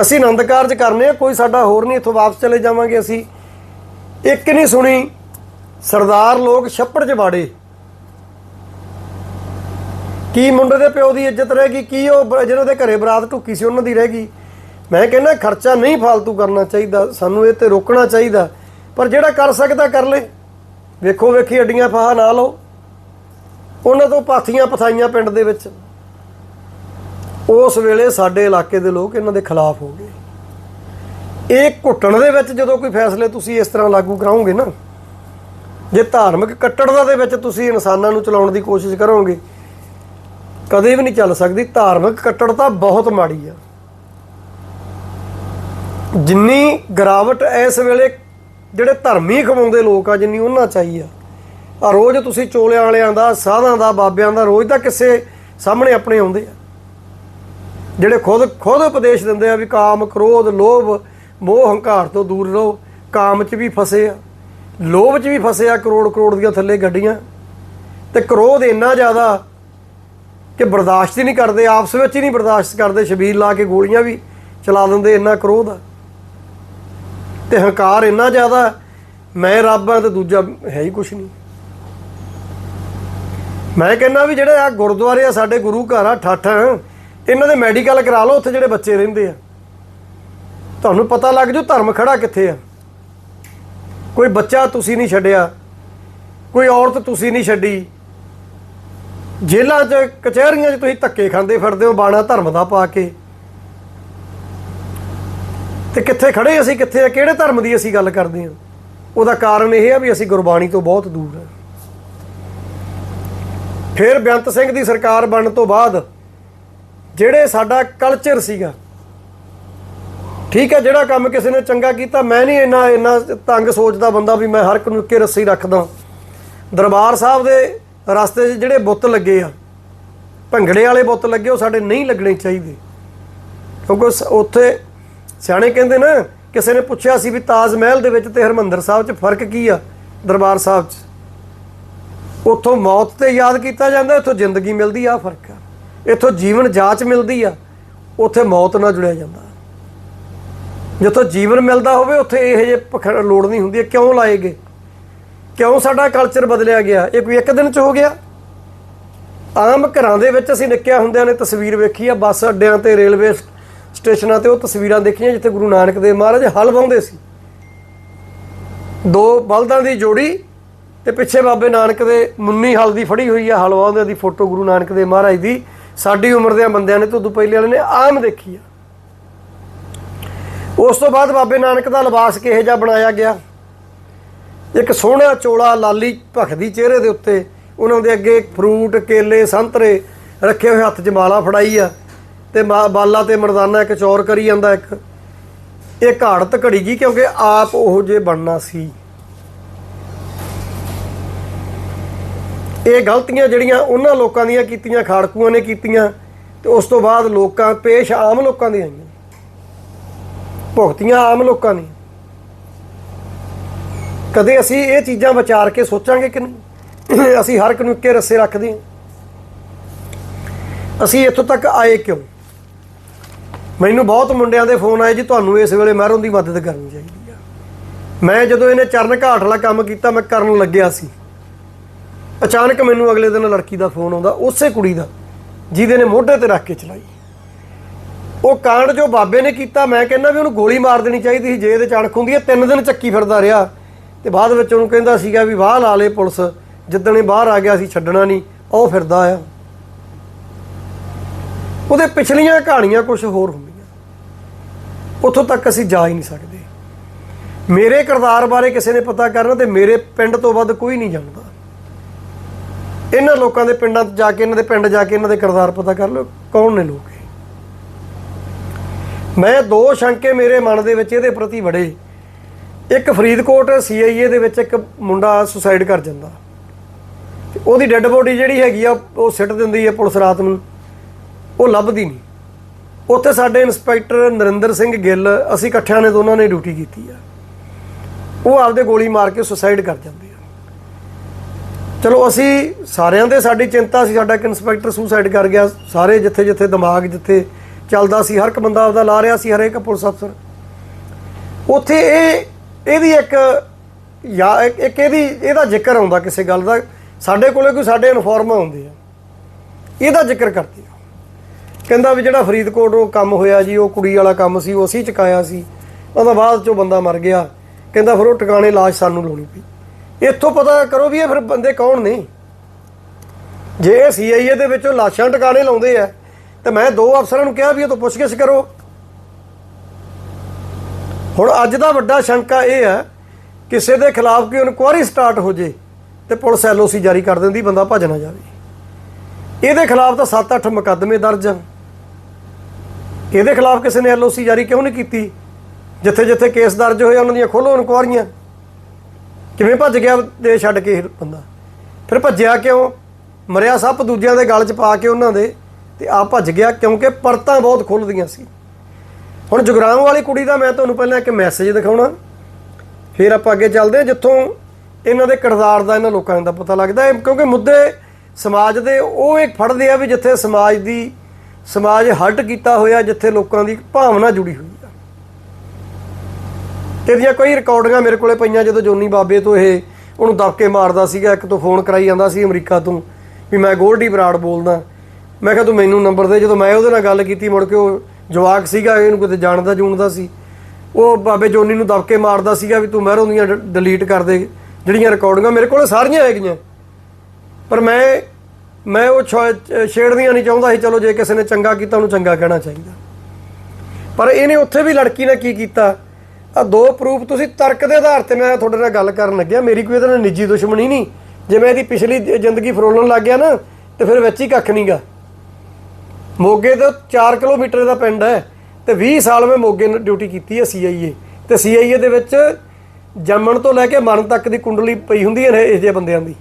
ਅਸੀਂ ਆਨੰਦ ਕਾਰਜ ਕਰਨੇ ਆ, ਕੋਈ ਸਾਡਾ ਹੋਰ ਨਹੀਂ, ਇੱਥੋਂ ਵਾਪਸ ਚਲੇ ਜਾਵਾਂਗੇ ਅਸੀਂ। ਇੱਕ ਨਹੀਂ ਸੁਣੀ, ਸਰਦਾਰ ਲੋਕ ਛੱਪੜ 'ਚ ਵਾੜੇ। ਕੀ ਮੁੰਡੇ ਦੇ ਪਿਓ ਦੀ ਇੱਜ਼ਤ ਰਹਿ ਗਈ ਕੀ ਉਹ ਬ- ਜਿਹਨਾਂ ਦੇ ਘਰੇ ਬਰਾਤ ਢੁੱਕੀ ਸੀ, ਉਹਨਾਂ ਦੀ ਰਹਿ ਗਈ ਮੈਂ ਕਹਿੰਦਾ, ਖਰਚਾ ਨਹੀਂ ਫालतू ਕਰਨਾ ਚਾਹੀਦਾ, ਸਾਨੂੰ ਇਹ ਤੇ ਰੋਕਣਾ ਚਾਹੀਦਾ। ਪਰ ਜਿਹੜਾ ਕਰ ਸਕਦਾ, ਕਰ ਲੇ। ਵੇਖੋ, ਵੇਖੀ ਅੱਡੀਆਂ ਫਾਹਾ ਨਾ ਲਓ। ਉਹਨਾਂ ਤੋਂ ਪਾਥੀਆਂ ਪਥਾਈਆਂ ਪਿੰਡ ਦੇ ਵਿੱਚ। ਉਸ ਵੇਲੇ ਸਾਡੇ ਇਲਾਕੇ ਦੇ ਲੋਕ ਇਹਨਾਂ ਦੇ ਖਿਲਾਫ ਹੋ ਗਏ। ਇਹ ਘੁੱਟਣ ਦੇ ਵਿੱਚ ਜਦੋਂ ਕੋਈ ਫੈਸਲੇ ਤੁਸੀਂ ਇਸ ਤਰ੍ਹਾਂ ਲਾਗੂ ਕਰਾਓਗੇ ਨਾ, ਜੇ ਧਾਰਮਿਕ ਕੱਟੜਤਾ ਦੇ ਵਿੱਚ ਤੁਸੀਂ ਇਨਸਾਨਾਂ ਨੂੰ ਚਲਾਉਣ ਦੀ ਕੋਸ਼ਿਸ਼ ਕਰੋਗੇ ਕਦੇ ਵੀ ਨਹੀਂ ਚੱਲ ਸਕਦੀ। ਧਾਰਮਿਕ ਕੱਟੜਤਾ ਬਹੁਤ ਮਾੜੀ ਆ। ਜਿੰਨੀ ਗਰਾਵਟ ਇਸ ਵੇਲੇ ਜਿਹੜੇ ਧਰਮੀ ਖਵਾਉਂਦੇ ਲੋਕ ਆ, ਜਿੰਨੀ ਉਹਨਾਂ ਚਾਹੀ ਆ ਆ ਰੋਜ਼ ਤੁਸੀਂ ਚੋਲਿਆਂ ਵਾਲਿਆਂ ਦਾ, ਸਾਧਾਂ ਦਾ, ਬਾਬਿਆਂ ਦਾ ਰੋਜ਼ ਦਾ ਕਿਸੇ ਸਾਹਮਣੇ ਆਪਣੇ ਆਉਂਦੇ ਆ। ਜਿਹੜੇ ਖੁਦ ਖੁਦ ਉਪਦੇਸ਼ ਦਿੰਦੇ ਆ ਵੀ ਕਾਮ, ਕ੍ਰੋਧ, ਲੋਭ, ਮੋਹ, ਹੰਕਾਰ ਤੋਂ ਦੂਰ ਰਹੋ। ਕਾਮ 'ਚ ਵੀ ਫਸੇ ਆ। ਲੋਭ 'ਚ ਵੀ ਫਸੇ ਆ ਕਰੋੜ ਕਰੋੜ ਦੀਆਂ ਥੱਲੇ ਗੱਡੀਆਂ। ਤੇ ਕ੍ਰੋਧ ਇੰਨਾ ਜ਼ਿਆਦਾ ਕਿ ਬਰਦਾਸ਼ਤ ਹੀ ਨਹੀਂ ਕਰਦੇ, ਆਪਸ ਵਿੱਚ ਹੀ ਨਹੀਂ ਬਰਦਾਸ਼ਤ ਕਰਦੇ, ਸ਼ਬੀਰ ਲਾ ਕੇ ਗੋਲੀਆਂ ਵੀ ਚਲਾ ਦਿੰਦੇ ਇੰਨਾ ਕਰੋਧ। ਆ ਤੇ ਹੰਕਾਰ ਇੰਨਾ ਜ਼ਿਆਦਾ, ਮੈਂ ਰੱਬ ਆ ਤੇ ਦੂਜਾ ਹੈ ਹੀ ਕੁਛ ਨਹੀਂ। ਮੈਂ ਕਹਿੰਦਾ ਵੀ ਜਿਹੜੇ ਆ ਗੁਰਦੁਆਰੇ ਆ ਸਾਡੇ ਗੁਰੂ ਘਰ ਆ, ਠੱਠ, ਇਹਨਾਂ ਦੇ ਮੈਡੀਕਲ ਕਰਾ ਲਓ, ਉੱਥੇ ਜਿਹੜੇ ਬੱਚੇ ਰਹਿੰਦੇ ਆ। ਤੁਹਾਨੂੰ ਪਤਾ ਲੱਗ ਜੂ ਧਰਮ ਖੜਾ ਕਿੱਥੇ ਆ। ਕੋਈ ਬੱਚਾ ਤੁਸੀਂ ਨਹੀਂ ਛੱਡਿਆ, ਕੋਈ ਔਰਤ ਤੁਸੀਂ ਨਹੀਂ ਛੱਡੀ। ਜੇਲ੍ਹਾਂ 'ਚ, ਕਚਹਿਰੀਆਂ 'ਚ ਤੁਸੀਂ ਧੱਕੇ ਖਾਂਦੇ ਫਿਰਦੇ ਹੋ, ਬਾਣਾ ਧਰਮ ਦਾ ਪਾ ਕੇ। ਤੇ ਕਿੱਥੇ ਖੜੇ ਅਸੀਂ, ਕਿੱਥੇ ਆ, ਕਿਹੜੇ ਧਰਮ ਦੀ ਅਸੀਂ ਗੱਲ ਕਰਦੇ ਹਾਂ? ਉਹਦਾ ਕਾਰਨ ਇਹ ਆ ਵੀ ਅਸੀਂ ਗੁਰਬਾਣੀ ਤੋਂ ਬਹੁਤ ਦੂਰ ਹਾਂ। ਫਿਰ ਬੇਅੰਤ ਸਿੰਘ ਦੀ ਸਰਕਾਰ ਬਣਨ ਤੋਂ ਬਾਅਦ ਜਿਹੜੇ ਸਾਡਾ ਕਲਚਰ ਸੀਗਾ, ਠੀਕ ਹੈ, ਜਿਹੜਾ ਕੰਮ ਕਿਸੇ ਨੇ ਚੰਗਾ ਕੀਤਾ, ਮੈਂ ਨਹੀਂ ਇੰਨਾ ਇੰਨਾ ਤੰਗ ਸੋਚਦਾ ਬੰਦਾ ਵੀ ਮੈਂ ਹਰ ਇੱਕ ਨੂੰ ਇੱਕੇ ਰੱਸੀ ਰੱਖਦਾ। ਦਰਬਾਰ ਸਾਹਿਬ ਦੇ ਰਸਤੇ 'ਚ ਜਿਹੜੇ ਬੁੱਤ ਲੱਗੇ ਆ, ਭੰਗੜੇ ਵਾਲੇ ਬੁੱਤ ਲੱਗੇ, ਉਹ ਸਾਡੇ ਨਹੀਂ ਲੱਗਣੇ ਚਾਹੀਦੇ। ਕਿਉਂਕਿ ਸ- ਉੱਥੇ ਸਿਆਣੇ ਕਹਿੰਦੇ ਨਾ, ਕਿਸੇ ਨੇ ਪੁੱਛਿਆ ਸੀ ਵੀ ਤਾਜ ਮਹਿਲ ਦੇ ਵਿੱਚ ਤੇ ਹਰਮੰਦਰ ਸਾਹਿਬ 'ਚ ਫ਼ਰਕ ਕੀ ਆ, ਦਰਬਾਰ ਸਾਹਿਬ 'ਚ? ਉੱਥੋਂ ਮੌਤ ਤੇ ਯਾਦ ਕੀਤਾ ਜਾਂਦਾ, ਇੱਥੋਂ ਜ਼ਿੰਦਗੀ ਮਿਲਦੀ ਆ ਫ਼ਰਕ ਆ। ਇੱਥੋਂ ਜੀਵਨ ਜਾਚ ਮਿਲਦੀ ਆ, ਉੱਥੇ ਮੌਤ ਨਾਲ ਜੁੜਿਆ ਜਾਂਦਾ। ਜਿੱਥੋਂ ਜੀਵਨ ਮਿਲਦਾ ਹੋਵੇ, ਉੱਥੇ ਇਹ ਜੇ ਪਖ- ਲੋੜ ਨਹੀਂ ਹੁੰਦੀ ਹੈ। ਕਿਉਂ ਲਾਏਗੇ ਕਿਉਂ ਸਾਡਾ ਕਲਚਰ ਬਦਲਿਆ ਗਿਆ? ਇਹ ਕੋਈ ਇੱਕ ਦਿਨ ਚ ਹੋ ਗਿਆ? ਆਮ ਘਰਾਂ ਦੇ ਵਿੱਚ ਅਸੀਂ ਨਿੱਕਿਆ ਹੁੰਦਿਆਂ ਨੇ ਤਸਵੀਰ ਵੇਖੀ ਆ, ਬੱਸ ਅੱਡਿਆਂ ਤੇ ਰੇਲਵੇ ਸਟੇਸ਼ਨਾਂ ਤੇ ਉਹ ਤਸਵੀਰਾਂ ਦੇਖੀਆਂ, ਜਿੱਥੇ ਗੁਰੂ ਨਾਨਕ ਦੇਵ ਮਹਾਰਾਜ ਹਲ ਵਾਹੁੰਦੇ ਸੀ। ਦੋ ਬਲਦਾਂ ਦੀ ਜੋੜੀ ਤੇ ਪਿੱਛੇ ਬਾਬੇ ਨਾਨਕ ਦੇ ਮੁੰਨੀ ਹਲ ਦੀ ਫੜੀ ਹੋਈ ਆ, ਹਲ ਦੀ ਫੋਟੋ ਗੁਰੂ ਨਾਨਕ ਦੇਵ ਮਹਾਰਾਜ ਦੀ। ਸਾਡੀ ਉਮਰ ਦੇ ਬੰਦਿਆਂ ਨੇ ਤੋਂ ਉਦੋਂ ਪਹਿਲੇ ਵਾਲੇ ਨੇ ਆਮ ਦੇਖੀ ਆ। ਉਸ ਤੋਂ ਬਾਅਦ ਬਾਬੇ ਨਾਨਕ ਦਾ ਲਿਬਾਸ ਕਿਹੋ ਜਿਹਾ ਬਣਾਇਆ ਗਿਆ? ਇੱਕ ਸੋਹਣਾ ਚੋਲਾ ਲਾਲੀ ਭਖਦੀ ਚਿਹਰੇ ਦੇ ਉੱਤੇ ਉਹਨਾਂ ਦੇ ਅੱਗੇ ਫਰੂਟ, ਕੇਲੇ, ਸੰਤਰੇ ਰੱਖੇ ਹੋਏ ਹੱਥ 'ਚ ਮਾਲਾ ਫੜਾਈ ਆ ਤੇ ਬਾਲਾ ਤੇ ਮਰਦਾਨਾ ਇੱਕ ਚੌਰ ਕਰੀ ਜਾਂਦਾ ਇੱਕ। ਇਹ ਘਾੜਤ ਘੜੀ ਗਈ ਕਿਉਂਕਿ ਆਪ ਉਹ ਜੇ ਬਣਨਾ ਸੀ। ਇਹ ਗਲਤੀਆਂ ਜਿਹੜੀਆਂ ਉਹਨਾਂ ਲੋਕਾਂ ਦੀਆਂ ਕੀਤੀਆਂ, ਖਾੜਕੂਆਂ ਨੇ ਕੀਤੀਆਂ ਤੇ ਉਸ ਤੋਂ ਬਾਅਦ ਲੋਕਾਂ, ਪੇਸ਼ ਆਮ ਲੋਕਾਂ ਦੀਆਂ ਆਈਆਂ। ਭੁਗਤੀਆਂ ਆਮ ਲੋਕਾਂ ਨੇ। ਕਦੇ ਅਸੀਂ ਇਹ ਚੀਜ਼ਾਂ ਵਿਚਾਰ ਕੇ ਸੋਚਾਂਗੇ ਕਿ ਨਹੀਂ? ਅਸੀਂ ਹਰ ਇੱਕ ਨੂੰ ਇੱਕੇ ਰੱਸੇ ਰੱਖਦੇ ਹਾਂ। ਅਸੀਂ ਇੱਥੋਂ ਤੱਕ ਆਏ ਕਿਉਂ? ਮੈਨੂੰ ਬਹੁਤ ਮੁੰਡਿਆਂ ਦੇ ਫੋਨ ਆਏ ਜੀ, ਤੁਹਾਨੂੰ ਇਸ ਵੇਲੇ ਮਹਿਰੋਂ ਦੀ ਮਦਦ ਕਰਨੀ ਚਾਹੀਦੀ ਆ। ਮੈਂ ਜਦੋਂ ਇਹਨੇ ਚਰਨ ਘਾਟ ਵਾਲਾ ਕੰਮ ਕੀਤਾ, ਮੈਂ ਕਰਨ ਲੱਗਿਆ ਸੀ। ਅਚਾਨਕ ਮੈਨੂੰ ਅਗਲੇ ਦਿਨ ਲੜਕੀ ਦਾ ਫੋਨ ਆਉਂਦਾ, ਉਸੇ ਕੁੜੀ ਦਾ, ਜਿਹਦੇ ਨੇ ਮੋਢੇ ਤੇ ਰੱਖ ਕੇ ਚਲਾਈ। ਉਹ ਕਾਂਡ ਜੋ ਬਾਬੇ ਨੇ ਕੀਤਾ, ਮੈਂ ਕਹਿੰਦਾ ਵੀ ਉਹਨੂੰ ਗੋਲੀ ਮਾਰ ਦੇਣੀ ਚਾਹੀਦੀ ਸੀ, ਜੇ ਇਹਦੇ ਚਣਕ ਹੁੰਦੀ ਹੈ, ਤਿੰਨ ਦਿਨ ਚੱਕੀ ਫਿਰਦਾ ਰਿਹਾ। ਤੇ ਬਾਅਦ ਵਿੱਚ ਉਹਨੂੰ ਕਹਿੰਦਾ ਸੀਗਾ ਵੀ ਵਾਹ ਲਾ ਲੇ ਪੁਲਿਸ, ਜਿੱਦਣ ਇਹ ਬਾਹਰ ਆ ਗਿਆ ਸੀ ਛੱਡਣਾ ਨਹੀਂ, ਉਹ ਫਿਰਦਾ ਆ। ਉਹਦੇ ਪਿਛਲੀਆਂ ਕਹਾਣੀਆਂ ਕੁਝ ਹੋਰ ਹੁੰਦੀਆਂ। ਉੱਥੋਂ ਤੱਕ ਅਸੀਂ ਜਾ ਹੀ ਨਹੀਂ ਸਕਦੇ। ਮੇਰੇ ਕਿਰਦਾਰ ਬਾਰੇ ਕਿਸੇ ਨੇ ਪਤਾ ਕਰਨਾ ਤੇ ਮੇਰੇ ਪਿੰਡ ਤੋਂ ਵੱਧ ਕੋਈ ਨਹੀਂ ਜਾਣਦਾ। ਇਹਨਾਂ ਲੋਕਾਂ ਦੇ ਪਿੰਡਾਂ 'ਚ ਜਾ ਕੇ, ਇਹਨਾਂ ਦੇ ਪਿੰਡ ਜਾ ਕੇ ਇਹਨਾਂ ਦੇ ਕਿਰਦਾਰ ਪਤਾ ਕਰ ਲਓ ਕੌਣ ਨੇ ਲੋਕ ਮੈਂ ਦੋ ਸ਼ੰਕੇ ਮੇਰੇ ਮਨ ਦੇ ਵਿੱਚ ਇਹਦੇ ਪ੍ਰਤੀ ਵੜੇ। ਇੱਕ ਫਰੀਦਕੋਟ ਸੀਆਈਏ ਦੇ ਵਿੱਚ ਇੱਕ ਮੁੰਡਾ ਸੁਸਾਈਡ ਕਰ ਜਾਂਦਾ। ਉਹਦੀ ਡੈੱਡ ਬੋਡੀ ਜਿਹੜੀ ਹੈਗੀ ਆ, ਉਹ ਸਿੱਟ ਦਿੰਦੀ ਹੈ ਪੁਲਿਸ ਰਾਤ ਨੂੰ। ਉਹ ਲੱਭਦੀ ਨਹੀਂ। ਉੱਥੇ ਸਾਡੇ ਇੰਸਪੈਕਟਰ ਨਰਿੰਦਰ ਸਿੰਘ ਗਿੱਲ, ਅਸੀਂ ਇਕੱਠਿਆਂ ਨੇ ਦੋਨਾਂ ਨੇ ਡਿਊਟੀ ਕੀਤੀ ਆ। ਉਹ ਆਪਦੇ ਗੋਲੀ ਮਾਰ ਕੇ ਸੁਸਾਈਡ ਕਰ ਜਾਂਦੇ ਆ। ਚਲੋ ਅਸੀਂ ਸਾਰਿਆਂ ਦੇ ਸਾਡੀ ਚਿੰਤਾ ਸੀ, ਸਾਡਾ ਇੱਕ ਇੰਸਪੈਕਟਰ ਸੁਸਾਈਡ ਕਰ ਗਿਆ। ਸਾਰੇ ਜਿੱਥੇ ਜਿੱਥੇ ਦਿਮਾਗ ਜਿੱਥੇ ਚੱਲਦਾ ਸੀ, ਹਰ ਇੱਕ ਬੰਦਾ ਆਪਦਾ ਲਾ ਰਿਹਾ ਸੀ, ਹਰੇਕ ਪੁਲਿਸ ਅਫਸਰ। ਉੱਥੇ ਇਹ ਇਹਦੀ ਇੱਕ ਜਾਂ ਇੱਕ ਇਹਦੀ, ਇਹਦਾ ਜ਼ਿਕਰ ਆਉਂਦਾ ਕਿਸੇ ਗੱਲ ਦਾ। ਸਾਡੇ ਕੋਲੇ ਕੋਈ ਸਾਡੇ ਇਨਫੋਰਮ ਆਉਂਦੇ ਆ। ਇਹਦਾ ਜ਼ਿਕਰ ਕਰਦੇ ਆ। ਕਹਿੰਦਾ ਵੀ ਜਿਹੜਾ ਫਰੀਦਕੋਟ ਉਹ ਕੰਮ ਹੋਇਆ ਜੀ, ਉਹ ਕੁੜੀ ਵਾਲਾ ਕੰਮ ਸੀ, ਉਹ ਅਸੀਂ ਚੁਕਾਇਆ ਸੀ। ਉਹਦਾ ਬਾਅਦ ਚੋਂ ਬੰਦਾ ਮਰ ਗਿਆ। ਕਹਿੰਦਾ ਫਿਰ ਉਹ ਟਿਕਾਣੇ ਲਾਸ਼ ਸਾਨੂੰ ਲਾਉਣੀ ਪਈ। ਇੱਥੋਂ ਪਤਾ ਕਰੋ ਵੀ ਇਹ ਫਿਰ ਬੰਦੇ ਕੌਣ ਨੇ? ਜੇ ਇਹ ਸੀਆਈਏ ਦੇ ਵਿੱਚੋਂ ਲਾਸ਼ਾਂ ਟਿਕਾਣੇ ਲਾਉਂਦੇ ਆ, ਤੇ ਮੈਂ ਦੋ ਅਫਸਰਾਂ ਨੂੰ ਕਿਹਾ ਵੀ ਇਹ ਤੋਂ ਪੁੱਛਗਿੱਛ ਕਰੋ। ਹੁਣ ਅੱਜ ਦਾ ਵੱਡਾ ਸ਼ੰਕਾ ਇਹ ਹੈ, ਕਿਸੇ ਦੇ ਖਿਲਾਫ ਕੋਈ ਇਨਕੁਆਇਰੀ ਸਟਾਰਟ ਹੋ ਜੇ ਤੇ ਪੁਲਿਸ ਐਲਓਸੀ ਜਾਰੀ ਕਰ ਦਿੰਦੀ, ਬੰਦਾ ਭੱਜ ਨਾ ਜਾਵੇ। ਇਹਦੇ ਖਿਲਾਫ ਤਾਂ 7-8 ਮੁਕੱਦਮੇ ਦਰਜ ਹਨ। ਇਹਦੇ ਖਿਲਾਫ ਕਿਸੇ ਨੇ ਐਲਓਸੀ ਜਾਰੀ ਕਿਉਂ ਨਹੀਂ ਕੀਤੀ? ਜਿੱਥੇ ਜਿੱਥੇ ਕੇਸ ਦਰਜ ਹੋਏ ਉਹਨਾਂ ਦੀਆਂ ਖੋਲੋ ਇਨਕੁਆਰੀਆਂ। ਕਿਵੇਂ ਭੱਜ ਗਿਆ ਦੇ ਛੱਡ ਕੇ ਬੰਦਾ? ਫਿਰ ਭੱਜਿਆ ਕਿਉਂ? ਮਰਿਆ ਸੱਪ ਦੂਜਿਆਂ ਦੇ ਗਲ 'ਚ ਪਾ ਕੇ ਉਹਨਾਂ ਦੇ ਤੇ ਆ ਭੱਜ ਗਿਆ ਕਿਉਂਕਿ ਪਰਤਾਂ ਬਹੁਤ ਖੁੱਲਦੀਆਂ ਸੀ। ਹੁਣ ਜਗਰਾਉਂ ਵਾਲੀ ਕੁੜੀ ਦਾ ਮੈਂ ਤੁਹਾਨੂੰ ਪਹਿਲਾਂ ਇੱਕ ਮੈਸੇਜ ਦਿਖਾਉਣਾ। ਫਿਰ ਆਪਾਂ ਅੱਗੇ ਚੱਲਦੇ ਹਾਂ, ਜਿੱਥੋਂ ਇਹਨਾਂ ਦੇ ਕਿਰਦਾਰ ਦਾ ਇਹਨਾਂ ਲੋਕਾਂ ਦਾ ਪਤਾ ਲੱਗਦਾ ਹੈ, ਕਿਉਂਕਿ ਮੁੱਦੇ ਸਮਾਜ ਦੇ ਉਹ ਇੱਕ ਫੜਦੇ ਆ ਵੀ ਜਿੱਥੇ ਸਮਾਜ ਦੀ, ਸਮਾਜ ਹਲਟ ਕੀਤਾ ਹੋਇਆ, ਜਿੱਥੇ ਲੋਕਾਂ ਦੀ ਭਾਵਨਾ ਜੁੜੀ ਹੋਈ ਆ। ਇਹਦੀਆਂ ਕਈ ਰਿਕਾਰਡਿੰਗਾਂ ਮੇਰੇ ਕੋਲੇ ਪਈਆਂ, ਜਦੋਂ ਜੋਨੀ ਬਾਬੇ ਤੋਂ ਇਹ ਉਹਨੂੰ ਦਬਕੇ ਮਾਰਦਾ ਸੀਗਾ, ਇੱਕ ਤੋਂ ਫੋਨ ਕਰਾਈ ਜਾਂਦਾ ਸੀ ਅਮਰੀਕਾ ਤੋਂ, ਵੀ ਮੈਂ ਗੋਲਡੀ ਬਰਾੜ ਬੋਲਦਾ। ਮੈਂ ਕਿਹਾ, ਤੂੰ ਮੈਨੂੰ ਨੰਬਰ ਦੇ। ਜਦੋਂ ਮੈਂ ਉਹਦੇ ਨਾਲ ਗੱਲ ਕੀਤੀ, ਮੁੜ ਕੇ ਉਹ ਜਵਾਕ ਸੀਗਾ, ਇਹਨੂੰ ਕਿਤੇ ਜਾਣਦਾ ਜੂਣਦਾ ਸੀ। ਉਹ ਬਾਬੇ ਜੋਨੀ ਨੂੰ ਦਬਕੇ ਮਾਰਦਾ ਸੀਗਾ ਵੀ ਤੂੰ ਮਹਿਰੋਂ ਦੀਆਂ ਡਿਲੀਟ ਕਰ ਦੇ, ਜਿਹੜੀਆਂ ਰਿਕਾਰਡਿੰਗਾਂ ਮੇਰੇ ਕੋਲ ਸਾਰੀਆਂ ਹੈਗੀਆਂ। ਪਰ ਮੈਂ ਮੈਂ ਉਹ ਛ- ਛੇੜਦੀਆਂ ਨਹੀਂ ਚਾਹੁੰਦਾ ਸੀ, ਚਲੋ ਜੇ ਕਿਸੇ ਨੇ ਚੰਗਾ ਕੀਤਾ, ਉਹਨੂੰ ਚੰਗਾ ਕਹਿਣਾ ਚਾਹੀਦਾ। ਪਰ ਇਹਨੇ ਉੱਥੇ ਵੀ ਲੜਕੀ ਨੇ ਕੀ ਕੀਤਾ? ਆ ਦੋ ਪ੍ਰੂਫ ਤੁਸੀਂ ਤਰਕ ਦੇ ਆਧਾਰ ਤੇ ਮੈਂ ਤੁਹਾਡੇ ਨਾਲ ਗੱਲ ਕਰਨ ਲੱਗਿਆ, ਮੇਰੀ ਕੋਈ ਇਹਦੇ ਨਾਲ ਨਿੱਜੀ ਦੁਸ਼ਮਣੀ ਨਹੀਂ। ਜੇ ਮੈਂ ਇਹਦੀ ਪਿਛਲੀ ਜ਼ਿੰਦਗੀ ਫਰੋਲਣ ਲੱਗ ਗਿਆ ਨਾ, ਤੇ ਫਿਰ ਵਿੱਚ ਹੀ ਕੱਖ ਨਹੀਂਗਾ ਮੋਗੇ ਤੋਂ 4 ਕਿਲੋਮੀਟਰ ਦਾ ਪਿੰਡ ਹੈ ਤੇ 20 ਸਾਲ ਮੈਂ ਮੋਗੇ ਨੂੰ ਡਿਊਟੀ ਕੀਤੀ ਹੈ ਸੀਆਈਏ। ਤੇ ਸੀਆਈਏ ਦੇ ਵਿੱਚ ਜੰਮਣ ਤੋਂ ਲੈ ਕੇ ਮਰਨ ਤੱਕ ਦੀ ਕੁੰਡਲੀ ਪਈ ਹੁੰਦੀ ਹੈ ਇਹ ਜਿਹੇ ਬੰਦਿਆਂ ਦੀ।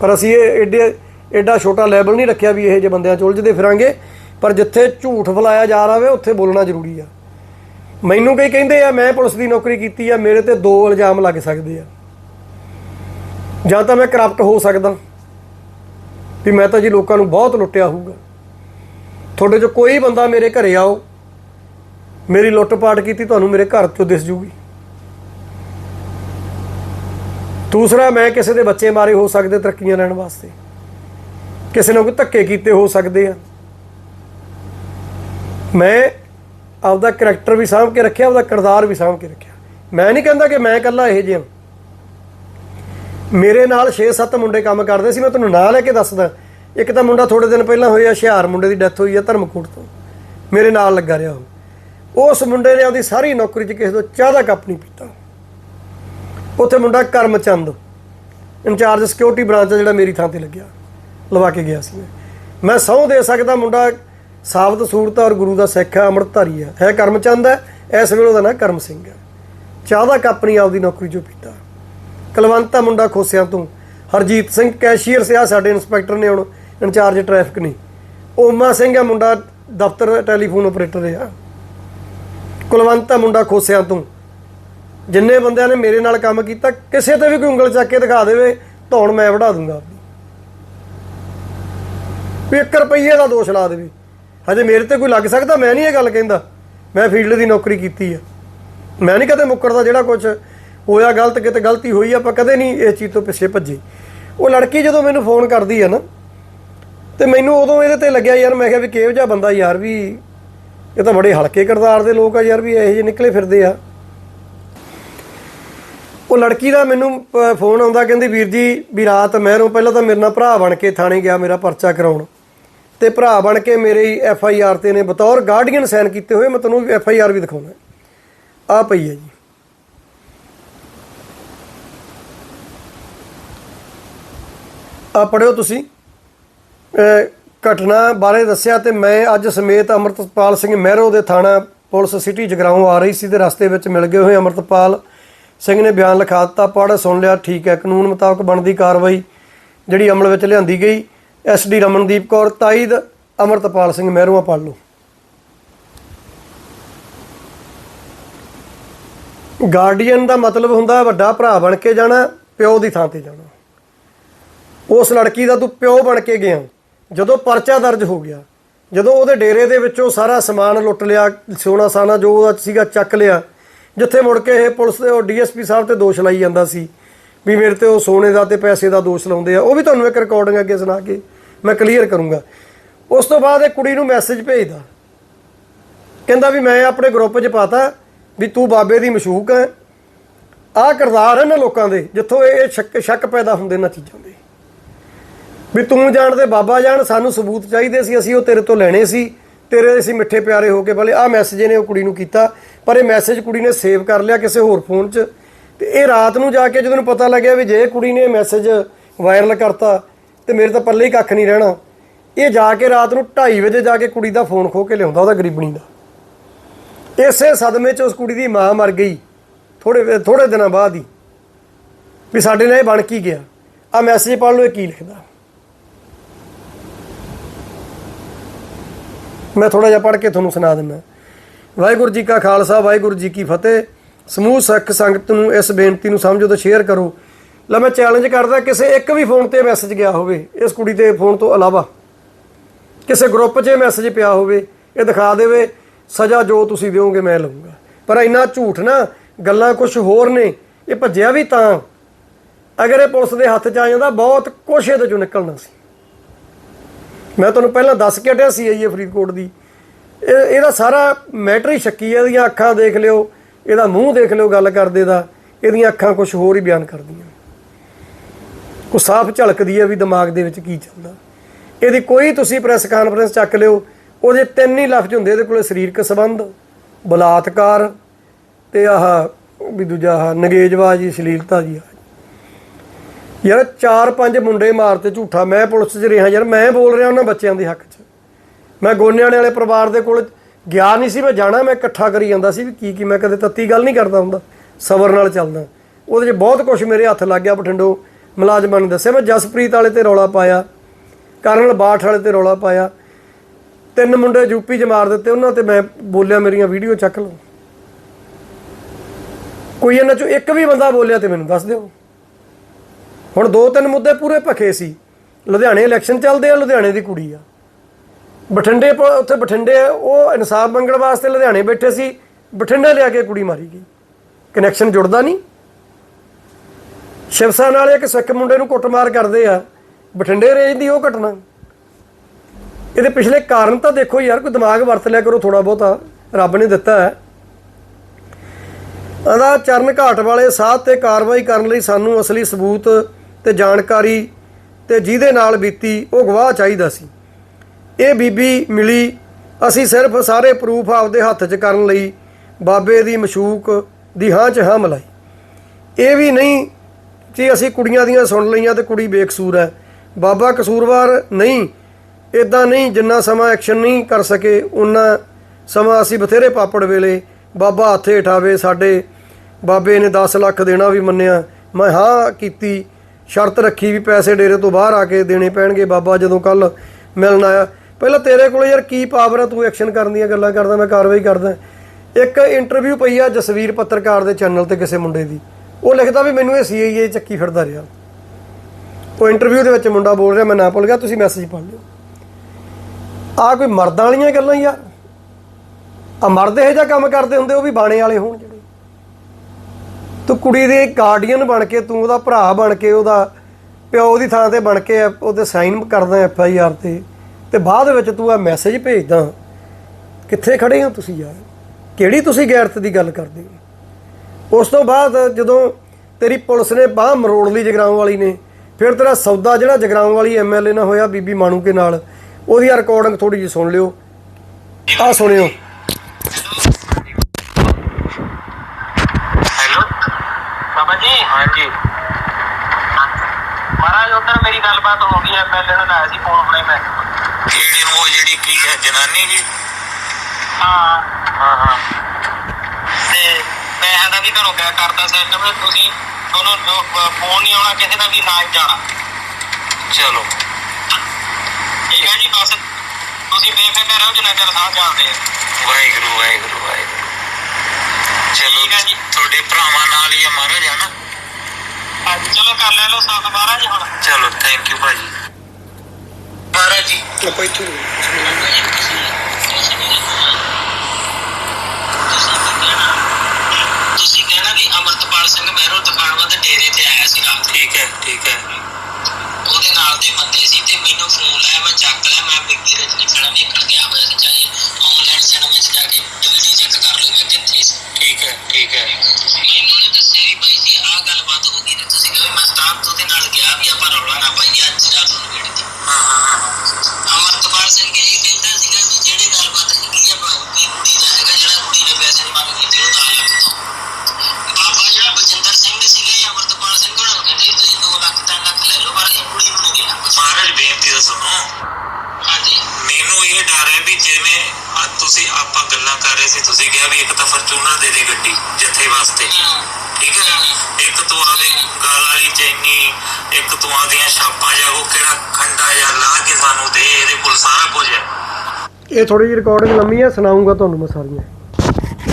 ਪਰ ਅਸੀਂ ਇਹ ਏਡੇ, ਏਡਾ ਛੋਟਾ ਲੈਵਲ ਨਹੀਂ ਰੱਖਿਆ ਵੀ ਇਹ ਜਿਹੇ ਬੰਦਿਆਂ ਚ ਉਲਝਦੇ ਫਿਰਾਂਗੇ, ਪਰ ਜਿੱਥੇ ਝੂਠ ਫਲਾਇਆ ਜਾ ਰਿਹਾ ਵੇ, ਉੱਥੇ ਬੋਲਣਾ ਜ਼ਰੂਰੀ ਆ। ਮੈਨੂੰ ਕਈ ਕਹਿੰਦੇ ਆ, ਮੈਂ ਪੁਲਿਸ ਦੀ ਨੌਕਰੀ ਕੀਤੀ ਆ, ਮੇਰੇ ਤੇ ਦੋ ਇਲਜ਼ਾਮ ਲੱਗ ਸਕਦੇ ਆ। ਜਾਂ ਤਾਂ ਮੈਂ ਕਰਪਟ ਹੋ ਸਕਦਾ, ਵੀ ਮੈਂ ਤਾਂ ਜੀ ਲੋਕਾਂ ਨੂੰ ਬਹੁਤ ਲੁੱਟਿਆ ਹੋਊਗਾ। ਤੁਹਾਡੇ ਚੋਂ ਕੋਈ ਬੰਦਾ ਮੇਰੇ ਘਰੇ ਆਓ, ਮੇਰੀ ਲੁੱਟ ਪਾਟ ਕੀਤੀ, ਤੁਹਾਨੂੰ ਮੇਰੇ ਘਰ ਤੋਂ ਦਿਸ ਜੂਗੀ। ਦੂਸਰਾ, ਮੈਂ ਕਿਸੇ ਦੇ ਬੱਚੇ ਮਾਰੇ ਹੋ ਸਕਦੇ, ਤਰੱਕੀਆਂ ਲੈਣ ਵਾਸਤੇ। ਕਿਸੇ ਨੂੰ ਕੋਈ ਧੱਕੇ ਕੀਤੇ ਹੋ ਸਕਦੇ ਆ। ਮੈਂ ਆਪਦਾ ਕਰੈਕਟਰ ਵੀ ਸਾਂਭ ਕੇ ਰੱਖਿਆ, ਆਪਦਾ ਕਿਰਦਾਰ ਵੀ ਸਾਂਭ ਕੇ ਰੱਖਿਆ। ਮੈਂ ਨਹੀਂ ਕਹਿੰਦਾ ਕਿ ਮੈਂ ਇਕੱਲਾ ਇਹ ਜਿਹਾ ਮੇਰੇ ਨਾਲ 6-7 ਮੁੰਡੇ ਕੰਮ ਕਰਦੇ ਸੀ, ਮੈਂ ਤੁਹਾਨੂੰ ਨਾਂ ਲੈ ਕੇ ਦੱਸਦਾ। ਇੱਕ ਤਾਂ ਮੁੰਡਾ ਥੋੜੇ ਦਿਨ ਪਹਿਲਾਂ ਹੋਇਆ ਹੁਸ਼ਿਆਰ ਮੁੰਡੇ ਦੀ ਡੈਥ ਹੋਈ ਆ ਧਰਮਕੋਟ ਤੋਂ। ਮੇਰੇ ਨਾਲ ਲੱਗਾ ਰਿਹਾ ਉਹ। ਉਸ ਮੁੰਡੇ ਨੇ ਆਪਦੀ ਸਾਰੀ ਨੌਕਰੀ 'ਚ ਕਿਸੇ ਤੋਂ ਚਾਹ ਦਾ ਕੱਪ ਨਹੀਂ ਪੀਤਾ। ਉੱਥੇ ਮੁੰਡਾ ਕਰਮਚੰਦ, ਇੰਚਾਰਜ ਸਿਕਿਉਰਿਟੀ ਬ੍ਰਾਂਚ ਜਿਹੜਾ ਮੇਰੀ ਥਾਂ ਤੇ ਲੱਗਿਆ, ਲਵਾ ਕੇ ਗਿਆ ਸੀ ਮੈਂ। ਮੈਂ ਸਹੁੰ ਦੇ ਸਕਦਾ ਮੁੰਡਾ ਸਾਬਤ ਸੂਰਤ ਔਰ ਗੁਰੂ ਦਾ ਸਿੱਖ ਹੈ ਅੰਮ੍ਰਿਤਧਾਰੀ ਹੈ ਹੈ ਕਰਮਚੰਦ ਹੈ, ਇਸ ਵੇਲੇ ਉਹਦਾ ਨਾਂ ਕਰਮ ਸਿੰਘ ਹੈ। ਚਾਹ ਦਾ ਕੱਪ ਨਹੀਂ ਆਪਦੀ ਨੌਕਰੀ 'ਚੋਂ ਪੀਤਾ। ਕਲਵੰਤਾ ਮੁੰਡਾ ਖੋਸਿਆਂ ਤੋਂ। ਹਰਜੀਤ ਸਿੰਘ ਕੈਸ਼ੀਅਰ ਸਿਆ, ਸਾਡੇ ਇੰਸਪੈਕਟਰ ਨੇ ਹੁਣ ਇੰਚਾਰਜ ਟ੍ਰੈਫਿਕ ਨੇ ਓਮਾ ਸਿੰਘ ਆ ਮੁੰਡਾ, ਦਫ਼ਤਰ ਟੈਲੀਫੋਨ ਆਪਰੇਟਰ ਆ। ਕੁਲਵੰਤ ਆ ਮੁੰਡਾ ਖੋਸਿਆਂ ਤੋਂ। ਜਿੰਨੇ ਬੰਦਿਆਂ ਨੇ ਮੇਰੇ ਨਾਲ ਕੰਮ ਕੀਤਾ, ਕਿਸੇ ਤੇ ਵੀ ਕੋਈ ਉਂਗਲ ਚੱਕ ਕੇ ਦਿਖਾ ਦੇਵੇ, ਧੌਣ ਮੈਂ ਵਢਾ ਦੂੰਗਾ ਆਪਣੀ ਵੀ 1 ਰੁਪਈਏ ਦਾ ਦੋਸ਼ ਲਾ ਦੇਵੇ। ਹਜੇ ਮੇਰੇ ਤੇ ਕੋਈ ਲੱਗ ਸਕਦਾ? ਮੈਂ ਨਹੀਂ ਇਹ ਗੱਲ ਕਹਿੰਦਾ। ਮੈਂ ਫੀਲਡ ਦੀ ਨੌਕਰੀ ਕੀਤੀ ਆ। ਮੈਂ ਨਹੀਂ ਕਦੇ ਮੁੱਕਰਦਾ ਜਿਹੜਾ ਕੁਝ ਹੋਇਆ, ਗਲਤ ਕਿਤੇ ਗਲਤੀ ਹੋਈ, ਆਪਾਂ ਕਦੇ ਨਹੀਂ ਇਸ ਚੀਜ਼ ਤੋਂ ਪਿੱਛੇ ਭੱਜੇ। ਉਹ ਲੜਕੀ ਜਦੋਂ ਮੈਨੂੰ ਫੋਨ ਕਰਦੀ ਆ ਨਾ ਤੇ ਮੈਨੂੰ ਉਦੋਂ ਇਹਦੇ ਤੇ ਲੱਗਿਆ ਯਾਰ, ਮੈਂ ਕਿਹਾ ਵੀ ਕਿਹੋ ਜਿਹਾ ਬੰਦਾ ਯਾਰ ਵੀ, ਇਹ ਤਾਂ ਬੜੇ ਹਲਕੇ ਕਿਰਦਾਰ ਦੇ ਲੋਕ ਆ ਯਾਰ ਵੀ ਇਹੋ ਜਿਹੇ ਨਿਕਲੇ ਫਿਰਦੇ ਆ। ਉਹ ਲੜਕੀ ਦਾ ਮੈਨੂੰ ਫੋਨ ਆਉਂਦਾ, ਕਹਿੰਦੀ ਵੀਰ ਜੀ, ਵੀ ਰਾਤ ਮਹਿਰੋਂ ਪਹਿਲਾਂ ਤਾਂ ਮੇਰੇ ਨਾਲ ਭਰਾ ਬਣ ਕੇ ਥਾਣੇ ਗਿਆ, ਮੇਰਾ ਪਰਚਾ ਕਰਾਉਣ। ਤੇ ਭਰਾ ਬਣ ਕੇ ਮੇਰੇ ਐਫ ਆਈ ਆਰ ਤੇ ਨੇ ਬਤੌਰ ਗਾਰਡੀਅਨ ਸਾਈਨ ਕੀਤੇ ਹੋਏ, ਮੈਂ ਤੁਹਾਨੂੰ ਐਫ ਆਈ ਆਰ ਵੀ ਦਿਖਾਉਣਾ। ਆ ਪਈ ਹੈ ਜੀ। ਆ ਪੜਿਓ ਤੁਸੀਂ। ਘਟਨਾ ਬਾਰੇ ਦੱਸਿਆ ਤੇ ਮੈਂ ਅੱਜ ਸਮੇਤ ਅਮਰਤਪਾਲ ਸਿੰਘ ਮਹਿਰੋ ਦੇ ਥਾਣਾ ਪੁਲਿਸ ਸਿਟੀ ਜਗਰਾਉਂ ਆ ਰਹੀ ਸੀ ਤੇ ਰਸਤੇ ਵਿੱਚ ਮਿਲ ਗਏ ਹੋਏ ਅਮਰਤਪਾਲ ਸਿੰਘ ਨੇ ਬਿਆਨ ਲਿਖਾ ਦਿੱਤਾ ਪੜ੍ਹ, ਸੁਣ ਲਿਆ, ਠੀਕ ਹੈ, ਕਾਨੂੰਨ ਮੁਤਾਬਕ ਬਣਦੀ ਕਾਰਵਾਈ ਜਿਹੜੀ ਅਮਲ ਵਿੱਚ ਲਿਆਂਦੀ ਗਈ। ਐਸਡੀ ਰਮਨਦੀਪ ਕੌਰ ਤਾਈਦ ਅਮਰਤਪਾਲ ਸਿੰਘ ਮਹਿਰੋਂ ਪੜ੍ਹ ਲਓ ਗਾਰਡੀਅਨ ਦਾ ਮਤਲਬ ਹੁੰਦਾ ਵੱਡਾ ਭਰਾ ਬਣ ਕੇ ਜਾਣਾ, ਪਿਓ ਦੀ ਥਾਂ ਤੇ ਜਾਣਾ। ਉਸ ਲੜਕੀ ਦਾ ਤੂੰ ਪਿਓ ਬਣ ਕੇ ਗਿਆ। ਜਦੋਂ ਪਰਚਾ ਦਰਜ ਹੋ ਗਿਆ, ਜਦੋਂ ਉਹਦੇ ਡੇਰੇ ਦੇ ਵਿੱਚੋਂ ਸਾਰਾ ਸਮਾਨ ਲੁੱਟ ਲਿਆ, ਸੋਨਾ ਸਾਨਾ ਜੋ ਉਹਦਾ ਸੀਗਾ ਚੱਕ ਲਿਆ, ਜਿੱਥੇ ਮੁੜ ਕੇ ਇਹ ਪੁਲਿਸ ਦੇ ਉਹ ਡੀਐਸਪੀ ਸਾਹਿਬ ਤੇ ਦੋਸ਼ ਲਾਈ ਜਾਂਦਾ ਸੀ, ਵੀ ਮੇਰੇ ਤੇ ਉਹ ਸੋਨੇ ਦਾ ਤੇ ਪੈਸੇ ਦਾ ਦੋਸ਼ ਲਾਉਂਦੇ ਆ, ਉਹ ਵੀ ਤੁਹਾਨੂੰ ਇੱਕ ਰਿਕਾਰਡਿੰਗ ਅੱਗੇ ਸੁਣਾ ਕੇ ਮੈਂ ਕਲੀਅਰ ਕਰੂੰਗਾ। ਉਸ ਤੋਂ ਬਾਅਦ ਇਹ ਕੁੜੀ ਨੂੰ ਮੈਸੇਜ ਭੇਜਦਾ। ਕਹਿੰਦਾ ਵੀ ਮੈਂ ਆਪਣੇ ਗਰੁੱਪ 'ਚ ਪਾਤਾ ਵੀ ਤੂੰ ਬਾਬੇ ਦੀ ਮਸ਼ੂਕ ਹੈ। ਆਹ ਕਿਰਦਾਰ ਨਾ ਲੋਕਾਂ ਦੇ, ਜਿੱਥੋਂ ਇਹ ਸ਼ੱਕ ਸ਼ੱਕ ਪੈਦਾ ਹੁੰਦੇ ਇਹਨਾਂ ਚੀਜ਼ਾਂ ਦੇ। ਵੀ ਤੂੰ ਜਾਣ ਜਾਣਦੇ ਬਾਬਾ ਜਾਣ, ਸਾਨੂੰ ਸਬੂਤ ਚਾਹੀਦੇ ਸੀ, ਅਸੀਂ ਉਹ ਤੇਰੇ ਤੋਂ ਲੈਣੇ ਸੀ। ਤੇਰੇ ਅਸੀਂ ਮਿੱਠੇ ਪਿਆਰੇ ਹੋ ਕੇ ਭਲੇ ਆਹ ਮੈਸੇਜ ਇਹਨੇ ਉਹ ਕੁੜੀ ਨੂੰ ਕੀਤਾ, ਪਰ ਇਹ ਮੈਸੇਜ ਕੁੜੀ ਨੇ ਸੇਵ ਕਰ ਲਿਆ ਕਿਸੇ ਹੋਰ ਫੋਨ 'ਚ। ਤੇ ਇਹ ਰਾਤ ਨੂੰ ਜਾ ਕੇ ਜਦੋਂ ਨੂੰ ਪਤਾ ਲੱਗਿਆ ਵੀ ਜੇ ਕੁੜੀ ਨੇ ਮੈਸੇਜ ਵਾਇਰਲ ਕਰਤਾ, ਤੇ ਮੇਰੇ ਤਾਂ ਪੱਲੇ ਹੀ ਕੱਖ ਨਹੀਂ ਰਹਿਣਾ। ਇਹ ਜਾ ਕੇ ਰਾਤ ਨੂੰ 2:30 ਵਜੇ ਜਾ ਕੇ ਕੁੜੀ ਦਾ ਫੋਨ ਖੋ ਕੇ ਲਿਆਉਂਦਾ, ਉਹਦਾ ਗਰੀਬਣੀ ਦਾ। ਇਸੇ ਸਦਮੇ 'ਚ ਉਸ ਕੁੜੀ ਦੀ ਮਾਂ ਮਰ ਗਈ ਥੋੜੇ ਥੋੜੇ ਦਿਨਾਂ ਬਾਅਦ ਹੀ। ਵੀ ਸਾਡੇ ਨਾਲ ਇਹ ਬਣ ਕੀ ਗਿਆ? ਆ ਮੈਸੇਜ ਪੜ੍ਹ ਲਓ, ਇਹ ਕੀ ਲਿਖਦਾ? ਮੈਂ ਥੋੜਾ ਜਿਹਾ ਪੜ੍ਹ ਕੇ ਤੁਹਾਨੂੰ ਸੁਣਾ ਦਿੰਦਾ। ਵਾਹਿਗੁਰੂ ਜੀ ਕਾ ਖਾਲਸਾ, ਵਾਹਿਗੁਰੂ ਜੀ ਕੀ ਫਤਿਹ। ਸਮੂਹ ਸਿੱਖ ਸੰਗਤ ਨੂੰ ਇਸ ਬੇਨਤੀ ਨੂੰ ਸਮਝੋ ਤੇ ਸ਼ੇਅਰ ਕਰੋ। ਲੈ ਮੈਂ ਚੈਲੰਜ ਕਰਦਾ ਕਿਸੇ ਇੱਕ ਵੀ ਫੋਨ ਤੇ ਮੈਸੇਜ ਗਿਆ ਹੋਵੇ, ਇਸ ਕੁੜੀ ਦੇ ਫੋਨ ਤੋਂ ਇਲਾਵਾ। ਕਿਸੇ ਗਰੁੱਪ 'ਚ ਮੈਸੇਜ ਪਿਆ ਹੋਵੇ, ਇਹ ਦਿਖਾ ਦੇਵੇ, ਸਜ਼ਾ ਜੋ ਤੁਸੀਂ ਦਿਓਗੇ ਮੈਂ ਲਵਾਂਗਾ ਪਰ ਇੰਨਾ ਝੂਠ ਨਾ, ਗੱਲਾਂ ਕੁਝ ਹੋਰ ਨੇ, ਇਹ ਭੱਜਿਆ ਵੀ ਤਾਂ। ਅਗਰ ਇਹ ਪੁਲਿਸ ਦੇ ਹੱਥ 'ਚ ਆ ਜਾਂਦਾ, ਬਹੁਤ ਕੁਛ ਇਹਦੇ 'ਚੋਂ ਨਿਕਲਣਾ ਸੀ। ਮੈਂ ਤੁਹਾਨੂੰ ਪਹਿਲਾਂ ਦੱਸ ਕੇ ਹਟਿਆ ਸੀ ਇਹ ਫਰੀਦਕੋਟ ਦੀ। ਇਹ, ਇਹਦਾ ਸਾਰਾ ਮੈਟਰ ਹੀ ਸ਼ੱਕੀ ਹੈ ਇਹਦੀਆਂ ਅੱਖਾਂ ਦੇਖ ਲਿਓ, ਇਹਦਾ ਮੂੰਹ ਦੇਖ ਲਿਓ ਗੱਲ ਕਰਦੇ ਦਾ, ਇਹਦੀਆਂ ਅੱਖਾਂ ਕੁਝ ਹੋਰ ਹੀ ਬਿਆਨ ਕਰਦੀਆਂ। ਉਹ ਸਾਫ਼ ਝਲਕਦੀ ਹੈ ਵੀ ਦਿਮਾਗ ਦੇ ਵਿੱਚ ਕੀ ਚੱਲਦਾ। ਇਹਦੀ ਕੋਈ ਤੁਸੀਂ ਪ੍ਰੈਸ ਕਾਨਫਰੰਸ ਚੱਕ ਲਿਓ, ਉਹਦੇ ਤਿੰਨ ਹੀ ਲਫ਼ਜ਼ ਹੁੰਦੇ, ਇਹਦੇ ਕੋਲੇ ਸਰੀਰਕ ਸੰਬੰਧ, ਬਲਾਤਕਾਰ, ਤੇ ਆਹ ਵੀ ਦੂਜਾ ਆਹ ਨਗੇਜਬਾਜ਼ੀ, ਸ਼ਲੀਲਤਾ ਜੀ ਯਾਰ ਚਾਰ ਪੰਜ ਮੁੰਡੇ ਮਾਰਤੇ ਝੂਠਾ, ਮੈਂ ਪੁਲਿਸ 'ਚ ਰਿਹਾ ਯਾਰ, ਮੈਂ ਬੋਲ ਰਿਹਾ ਉਹਨਾਂ ਬੱਚਿਆਂ ਦੇ ਹੱਕ 'ਚ। ਮੈਂ ਗੋਨਿਆਣੇ ਵਾਲੇ ਪਰਿਵਾਰ ਦੇ ਕੋਲ ਗਿਆ ਨਹੀਂ ਸੀ, ਮੈਂ ਜਾਣਾ, ਮੈਂ ਇਕੱਠਾ ਕਰੀ ਜਾਂਦਾ ਸੀ ਵੀ ਕੀ ਕੀ ਮੈਂ ਕਦੇ ਤੱਤੀ ਗੱਲ ਨਹੀਂ ਕਰਦਾ ਹੁੰਦਾ, ਸਬਰ ਨਾਲ ਚੱਲਦਾ। ਉਹਦੇ 'ਚ ਬਹੁਤ ਕੁਝ ਮੇਰੇ ਹੱਥ ਲੱਗ ਗਿਆ, ਬਠਿੰਡੋ ਮੁਲਾਜ਼ਮਾਂ ਨੇ ਦੱਸਿਆ, ਮੈਂ ਜਸਪ੍ਰੀਤ ਵਾਲੇ ਤੇ ਰੌਲਾ ਪਾਇਆ, ਕਰਨਲ ਬਾਠ ਵਾਲੇ ਤੇ ਰੌਲਾ ਪਾਇਆ। ਤਿੰਨ ਮੁੰਡੇ ਯੂਪੀ 'ਚ ਮਾਰ ਦਿੱਤੇ, ਉਹਨਾਂ ਤੇ ਮੈਂ ਬੋਲਿਆ, ਮੇਰੀਆਂ ਵੀਡੀਓ ਚੱਕ ਲਓ। ਕੋਈ ਇਹਨਾਂ 'ਚੋਂ ਇੱਕ ਵੀ ਬੰਦਾ ਬੋਲਿਆ ਤੇ ਮੈਨੂੰ ਦੱਸ ਦਿਓ। ਹੁਣ ਦੋ ਤਿੰਨ ਮੁੱਦੇ ਪੂਰੇ ਭਖੇ ਸੀ। ਲੁਧਿਆਣੇ ਇਲੈਕਸ਼ਨ ਚੱਲਦੇ ਆ, ਲੁਧਿਆਣੇ ਦੀ ਕੁੜੀ ਆ। ਬਠਿੰਡੇ ਪ- ਉੱਥੇ ਬਠਿੰਡੇ ਉਹ ਇਨਸਾਫ ਮੰਗਣ ਵਾਸਤੇ ਲੁਧਿਆਣੇ ਬੈਠੇ ਸੀ। ਬਠਿੰਡੇ ਲਿਆ ਕੇ ਕੁੜੀ ਮਾਰੀ ਗਈ। ਕਨੈਕਸ਼ਨ ਜੁੜਦਾ ਨਹੀਂ। ਸ਼ਿਵਸਾ ਨਾਲ ਇੱਕ ਸਿੱਖ ਮੁੰਡੇ ਨੂੰ ਕੁੱਟਮਾਰ ਕਰਦੇ ਆ। ਬਠਿੰਡੇ ਰੇਂਜ ਦੀ ਉਹ ਘਟਨਾ। ਇਹਦੇ ਪਿਛਲੇ ਕਾਰਨ ਤਾਂ ਦੇਖੋ ਯਾਰ, ਕੋਈ ਦਿਮਾਗ ਵਰਤ ਲਿਆ ਕਰੋ ਥੋੜਾ ਬਹੁਤਾ। ਰੱਬ ਨੇ ਦਿੱਤਾ ਹੈ। ਅਦਾ ਚਰਨ ਘਾਟ ਵਾਲੇ ਸਾਧ ਤੇ ਕਾਰਵਾਈ ਕਰਨ ਲਈ ਸਾਨੂੰ ਅਸਲੀ ਸਬੂਤ ਤੇ ਜਾਣਕਾਰੀ ਤੇ ਜਿਹਦੇ ਨਾਲ ਬੀਤੀ ਉਹ ਗਵਾਹ ਚਾਹੀਦਾ ਸੀ। ਇਹ ਬੀਬੀ ਮਿਲੀ ਅਸੀਂ ਸਿਰਫ ਸਾਰੇ ਪ੍ਰੂਫ ਆਪਦੇ ਹੱਥ 'ਚ ਕਰਨ ਲਈ ਬਾਬੇ ਦੀ ਮਸ਼ੂਕ ਦੀ ਹਾਂ 'ਚ ਹਾਂ ਮਲਾਈ। ਇਹ ਵੀ ਨਹੀਂ ਕਿ ਅਸੀਂ ਕੁੜੀਆਂ ਦੀਆਂ ਸੁਣ ਲਈਆਂ ਤੇ ਕੁੜੀ ਬੇਕਸੂਰ ਹੈ। ਬਾਬਾ ਕਸੂਰਵਾਰ ਨਹੀਂ ਇਦਾਂ ਨਹੀਂ ਜਿੰਨਾ ਸਮਾਂ ਐਕਸ਼ਨ ਨਹੀਂ ਕਰ ਸਕੇ ਉਹਨਾਂ ਸਮਾਂ ਅਸੀਂ ਬਥੇਰੇ ਪਾਪੜ ਵੇਲੇ ਬਾਬਾ ਹੱਥੇ ਉਠਾਵੇ ਸਾਡੇ ਬਾਬੇ ਨੇ 10 ਲੱਖ ਦੇਣਾ ਵੀ ਮੰਨਿਆ। ਮੈਂ ਹਾਂ ਕੀਤੀ ਸ਼ਰਤ ਰੱਖੀ ਵੀ ਪੈਸੇ ਡੇਰੇ ਤੋਂ ਬਾਹਰ ਆ ਕੇ ਦੇਣੇ ਪੈਣਗੇ। ਬਾਬਾ ਜਦੋਂ ਕੱਲ ਮਿਲਣ ਆਇਆ, ਪਹਿਲਾਂ ਤੇਰੇ ਕੋਲ ਯਾਰ ਕੀ ਪਾਵਰ ਆ? ਤੂੰ ਐਕਸ਼ਨ ਕਰਨ ਦੀਆਂ ਗੱਲਾਂ ਕਰਦਾ, ਮੈਂ ਕਾਰਵਾਈ ਕਰਦਾ। ਇੱਕ ਇੰਟਰਵਿਊ ਪਈ ਆ ਜਸਵੀਰ ਪੱਤਰਕਾਰ ਦੇ ਚੈਨਲ ਤੇ ਕਿਸੇ ਮੁੰਡੇ ਦੀ। ਉਹ ਲਿਖਦਾ ਵੀ ਮੈਨੂੰ ਇਹ ਸੀਆਈਏ ਚੱਕੀ ਫਿਰਦਾ ਰਿਹਾ। ਉਹ ਇੰਟਰਵਿਊ ਦੇ ਵਿੱਚ ਮੁੰਡਾ ਬੋਲ ਰਿਹਾ, ਮੈਂ ਨਾ ਭੁੱਲ ਗਿਆ, ਤੁਸੀਂ ਮੈਸੇਜ ਪੜ੍ਹ ਲਿਓ। ਆ ਕੋਈ ਮਰਦਾਂ ਵਾਲੀਆਂ ਗੱਲਾਂ ਯਾਰ? ਆ ਮਰਦ ਇਹੋ ਜਿਹਾ ਕੰਮ ਕਰਦੇ ਹੁੰਦੇ, ਉਹ ਵੀ ਬਾਣੇ ਵਾਲੇ ਹੋਣ ਤੂੰ ਕੁੜੀ ਦੇ ਗਾਰਡੀਅਨ ਬਣ ਕੇ, ਤੂੰ ਉਹਦਾ ਭਰਾ ਬਣ ਕੇ, ਉਹਦਾ ਪਿਓ ਦੀ ਥਾਂ ਤੇ ਬਣ ਕੇ ਉਹਦੇ ਸਾਈਨ ਕਰਦਾ ਐਫ ਆਈ ਆਰ ਤੇ। ਤੇ ਬਾਅਦ ਵਿੱਚ ਤੂੰ ਆ ਮੈਸੇਜ ਭੇਜਦਾ ਕਿੱਥੇ ਖੜੇ ਹੋ ਤੁਸੀਂ ਯਾਰ? ਕਿਹੜੀ ਤੁਸੀਂ ਗੈਰਤ ਦੀ ਗੱਲ ਕਰਦੇ ਹੋ? ਉਸ ਤੋਂ ਬਾਅਦ ਜਦੋਂ ਤੇਰੀ ਪੁਲਿਸ ਨੇ ਬਾਹ ਮਰੋੜ ਲਈ ਜਗਰਾਉਂ ਵਾਲੀ ਨੇ, ਫਿਰ ਤੇਰਾ ਸੌਦਾ ਜਿਹੜਾ ਜਗਰਾਉਂ ਵਾਲੀ ਐਮਐਲਏ ਨਾਲ ਹੋਇਆ ਬੀਬੀ ਮਾਣੂ ਕੇ ਨਾਲ, ਉਹਦੀ ਰਿਕਾਰਡਿੰਗ ਥੋੜੀ ਜਿਹੀ ਸੁਣ ਲਿਓ। ਆ ਸੁਣਿਓ ਹੈਲੋ ਬਾਬਾ ਜੀ ਹਾਂਜੀ ਮਹਾਰਾਜ ਉਧਰ ਮੇਰੀ ਗੱਲਬਾਤ ਹੋ ਗਈ ਐਮਐਲਏ ਨੂੰ ਲਾਇਆ ਸੀ ਫੋਨ ਮੈਂ। ਕਿਹੜੀ ਨੂੰ ਉਹ ਜਿਹੜੀ ਕੀ ਹੈ ਜਨਾਨੀ ਜੀ ਹਾਂ। ਹਾਂ ਹਾਂ। ਤੇ ਪੈਸਿਆਂ ਦਾ ਵੀ ਘਰੋਂ ਗਿਆ ਕਰਦਾ ਸਿਸਟਮ ਤੁਸੀਂ ਤੁਹਾਨੂੰ ਫੋਨ ਨਹੀਂ ਆਉਣਾ ਕਿਸੇ ਦਾ ਵੀ ਨਾ ਜਾਣਾ। ਚਲੋ। ਠੀਕ ਹੈ ਜੀ ਬਸ ਤੁਸੀਂ ਬੇਫਿਕਰ ਰਹੋ ਜਿੰਨਾ ਚਿਰ ਸਾਹ ਚੱਲਦੇ ਆ। ਵਾਹਿਗੁਰੂ ਵਾਹਿਗੁਰੂ ਵਾਹਿਗੁਰੂ। ਚਲੋ। ਤੁਹਾਡੇ ਭਰਾਵਾਂ ਨਾਲ ਹੀ ਆ ਮਹਾਰਾਜ ਨਾ? ਹਾਂਜੀ ਚਲੋ ਕਰ ਲੈ ਲਓ ਸਾਥ ਮਹਾਰਾਜ ਹੁਣ ਚਲੋ ਥੈਂਕ ਯੂ ਭਾਜੀ ਮਹਾਰਾਜ ਜੀ ਆਪਾਂ ਇੱਥੋਂ ਤੁਸੀਂ ਕਹਿਣਾ ਵੀ ਅਮਰਤਪਾਲ ਸਿੰਘ ਮਹਿਰੋ ਦੁਕਾਨਵਾ ਦੇ ਡੇਰੇ ਤੇ ਆਇਆ ਸੀ ਰਾਤ ਠੀਕ ਹੈ ਠੀਕ ਹੈ ਉਹਦੇ ਨਾਲ ਦੇ ਬੰਦੇ ਸੀ ਤੇ ਮੈਨੂੰ ਫੋਨ ਲਾਇਆ ਮੈਂ ਚੱਕ ਲਿਆ ਮੈਂ ਬਿੱਗੀ ਰਜ ਨੇ ਖੜਾ ਵੇਖਣ ਗਿਆ ਹੋਇਆ ਸੀ ਚਾਹੇ ਆਨਲਾਈਨ ਸਿਨੇਮਾ ਵਿੱਚ ਜਾ ਕੇ ਵੀਡੀਓ ਚੈੱਕ ਕਰ ਲਓ ਮੈਂ ਕਿੱਥੇ ਸੀ ਠੀਕ ਹੈ ਠੀਕ ਹੈ। ਮੈਨੂੰ ਨੇ ਦੱਸਿਆ ਵੀ ਬਾਈ ਜੀ ਆਹ ਗੱਲਬਾਤ ਹੋ ਗਈ ਤੇ ਤੁਸੀਂ ਕਹੋ ਮੈਂ ਸਟਾਫ ਤੋਂ ਦੇ ਨਾਲ ਗਿਆ ਵੀ ਆਪਾਂ ਰੌਲਾ ਨਾ ਪਾਈਏ ਅੱਜ ਰਾਤ ਨੂੰ ਵੇੜ ਹਾਂ ਅਮਰਤਪਾਲ ਸਿੰਘ ਇਹ ਕਹਿੰਦਾ ਸੀਗਾ ਵੀ ਜਿਹੜੀ ਗੱਲਬਾਤ ਹੈਗੀ ਆ ਬਾਕੀ ਕੁੜੀ ਦਾ ਹੈਗਾ ਜਿਹੜਾ ਕੁੜੀ ਨੇ ਪੈਸੇ ਮੰਗ ਕੀਤੇ ਉਹ 10 ਲੱਖ ਹਾਂਜੀ। ਮੈਨੂੰ ਇਹ ਡਰ ਹੈ ਵੀ ਜਿਵੇਂ ਅੱਜ ਤੁਸੀਂ ਆਪਾਂ ਗੱਲਾਂ ਕਰ ਰਹੇ ਸੀ ਤੁਸੀਂ ਕਿਹਾ ਵੀ ਇੱਕ ਤਾਂ ਫਰਚੂਨਰ ਦੇ ਦੇ ਗੱਡੀ ਜੱਥੇ ਵਾਸਤੇ। ਠੀਕ ਹੈ? ਇੱਕ ਤੂੰ ਆਦੇ ਗਾਲ ਵਾਲੀ ਚੈਨੀ ਇੱਕ ਤੂੰ ਆਦੀਆਂ ਛਾਪਾਂ ਜਾਂ ਉਹ ਕਿਹੜਾ ਖੰਡਾ ਜਾਂ ਲਾ ਕੇ ਸਾਨੂੰ ਦੇ ਇਹਦੇ ਕੋਲ ਸਾਰਾ ਕੁਝ ਹੈ। ਇਹ ਥੋੜੀ ਜਿਹੀ ਰਿਕਾਰਡਿੰਗ ਲੰਮੀ ਹੈ ਸੁਣਾਉਂਗਾ ਤੁਹਾਨੂੰ ਮੈਂ ਸਾਰੀਆਂ।